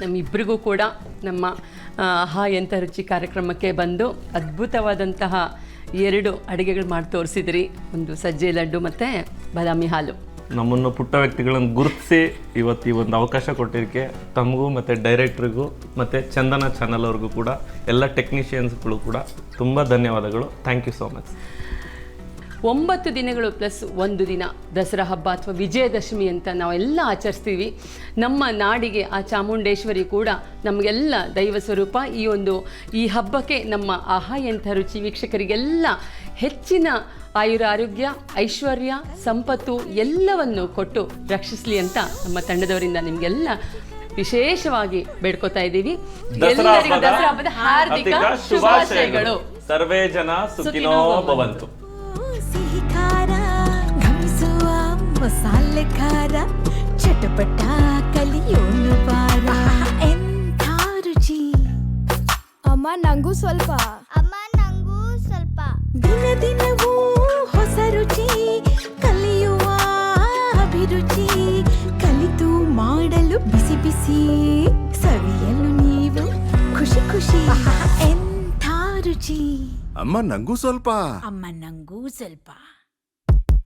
ನಮ್ಮಿಬ್ಬರಿಗೂ ಕೂಡ ನಮ್ಮ ಆಹಾ ಎಂಥ ರುಚಿ ಕಾರ್ಯಕ್ರಮಕ್ಕೆ ಬಂದು ಅದ್ಭುತವಾದಂತಹ ಎರಡು ಅಡುಗೆಗಳು ಮಾಡಿ ತೋರಿಸಿದ್ರಿ. ಒಂದು ಸಜ್ಜೆ ಲಡ್ಡು ಮತ್ತು ಬಾದಾಮಿ ಹಾಲು. ನಮ್ಮನ್ನು ಪುಟ್ಟ ವ್ಯಕ್ತಿಗಳನ್ನು ಗುರುತಿಸಿ ಇವತ್ತು ಈ ಒಂದು ಅವಕಾಶ ಕೊಟ್ಟಿದ್ದಕ್ಕೆ ತಮಗೂ ಮತ್ತು ಡೈರೆಕ್ಟ್ರಿಗೂ ಮತ್ತು ಚಂದನ ಚಾನಲ್ ಅವ್ರಿಗೂ ಕೂಡ, ಎಲ್ಲ ಟೆಕ್ನಿಷಿಯನ್ಸ್ಗಳು ಕೂಡ ತುಂಬ ಧನ್ಯವಾದಗಳು. ಥ್ಯಾಂಕ್ ಯು ಸೋ ಮಚ್ ಒಂಬತ್ತು ದಿನಗಳು ಪ್ಲಸ್ ಒಂದು ದಿನ, ದಸರಾ ಹಬ್ಬ ಅಥವಾ ವಿಜಯದಶಮಿ ಅಂತ ನಾವೆಲ್ಲ ಆಚರಿಸ್ತೀವಿ. ನಮ್ಮ ನಾಡಿಗೆ ಆ ಚಾಮುಂಡೇಶ್ವರಿ ಕೂಡ ನಮಗೆಲ್ಲ ದೈವ ಸ್ವರೂಪ. ಈ ಒಂದು, ಈ ಹಬ್ಬಕ್ಕೆ ನಮ್ಮ ಆಹಾಯಂಥ ರುಚಿ ವೀಕ್ಷಕರಿಗೆಲ್ಲ ಹೆಚ್ಚಿನ ಆಯುರ ಆರೋಗ್ಯ ಐಶ್ವರ್ಯ ಸಂಪತ್ತು ಎಲ್ಲವನ್ನು ಕೊಟ್ಟು ರಕ್ಷಿಸಲಿ ಅಂತ ನಮ್ಮ ತಂಡದವರಿಂದ ನಿಮಗೆಲ್ಲ ವಿಶೇಷವಾಗಿ ಬೇಡ್ಕೋತಾ ಇದ್ದೀವಿ. ಎಲ್ಲರಿಗೂ ಹಬ್ಬದ ದಸರಾ ಹಬ್ಬದ ಹಾರ್ದಿಕ ಶುಭಾಶಯಗಳು. ಸರ್ವೇ ಜನ ಸುಖಿನೋ ಭವಂತು. ಸಿಹಿ ಖಾರ ಘಮಿಸುವ ಮಸಾಲೆ ಖಾರ ಚಟಪಟ ಕಲಿಯೋನು ಬಾರ ಎಂಥ ರುಚಿ ಅಮ್ಮ ನಂಗೂ ಸ್ವಲ್ಪ. ಅಮ್ಮ ನಂಗೂ ಸ್ವಲ್ಪ. ದಿನ ದಿನವೂ ಹೊಸ ರುಚಿ ಕಲಿಯುವ ಅಭಿರುಚಿ ಕಲಿತು ಮಾಡಲು ಬಿಸಿ ಬಿಸಿ ಸವಿಯಲು ನೀವು ಖುಷಿ ಖುಷಿ ಎಂಥ ರುಚಿ ಅಮ್ಮ ನಂಗೂ ಸ್ವಲ್ಪ ಅಮ್ಮ ನಂಗೂ ಸ್ವಲ್ಪ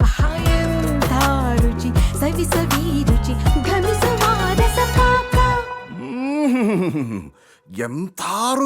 ಆಹಾ, ಎಂಥ ರುಚಿ ಸವಿ ಸವಿ ರುಚಿ ಘಮಿಸುವ ರಸಪಾಕ ಮ್ಮ್. ಎಂಥ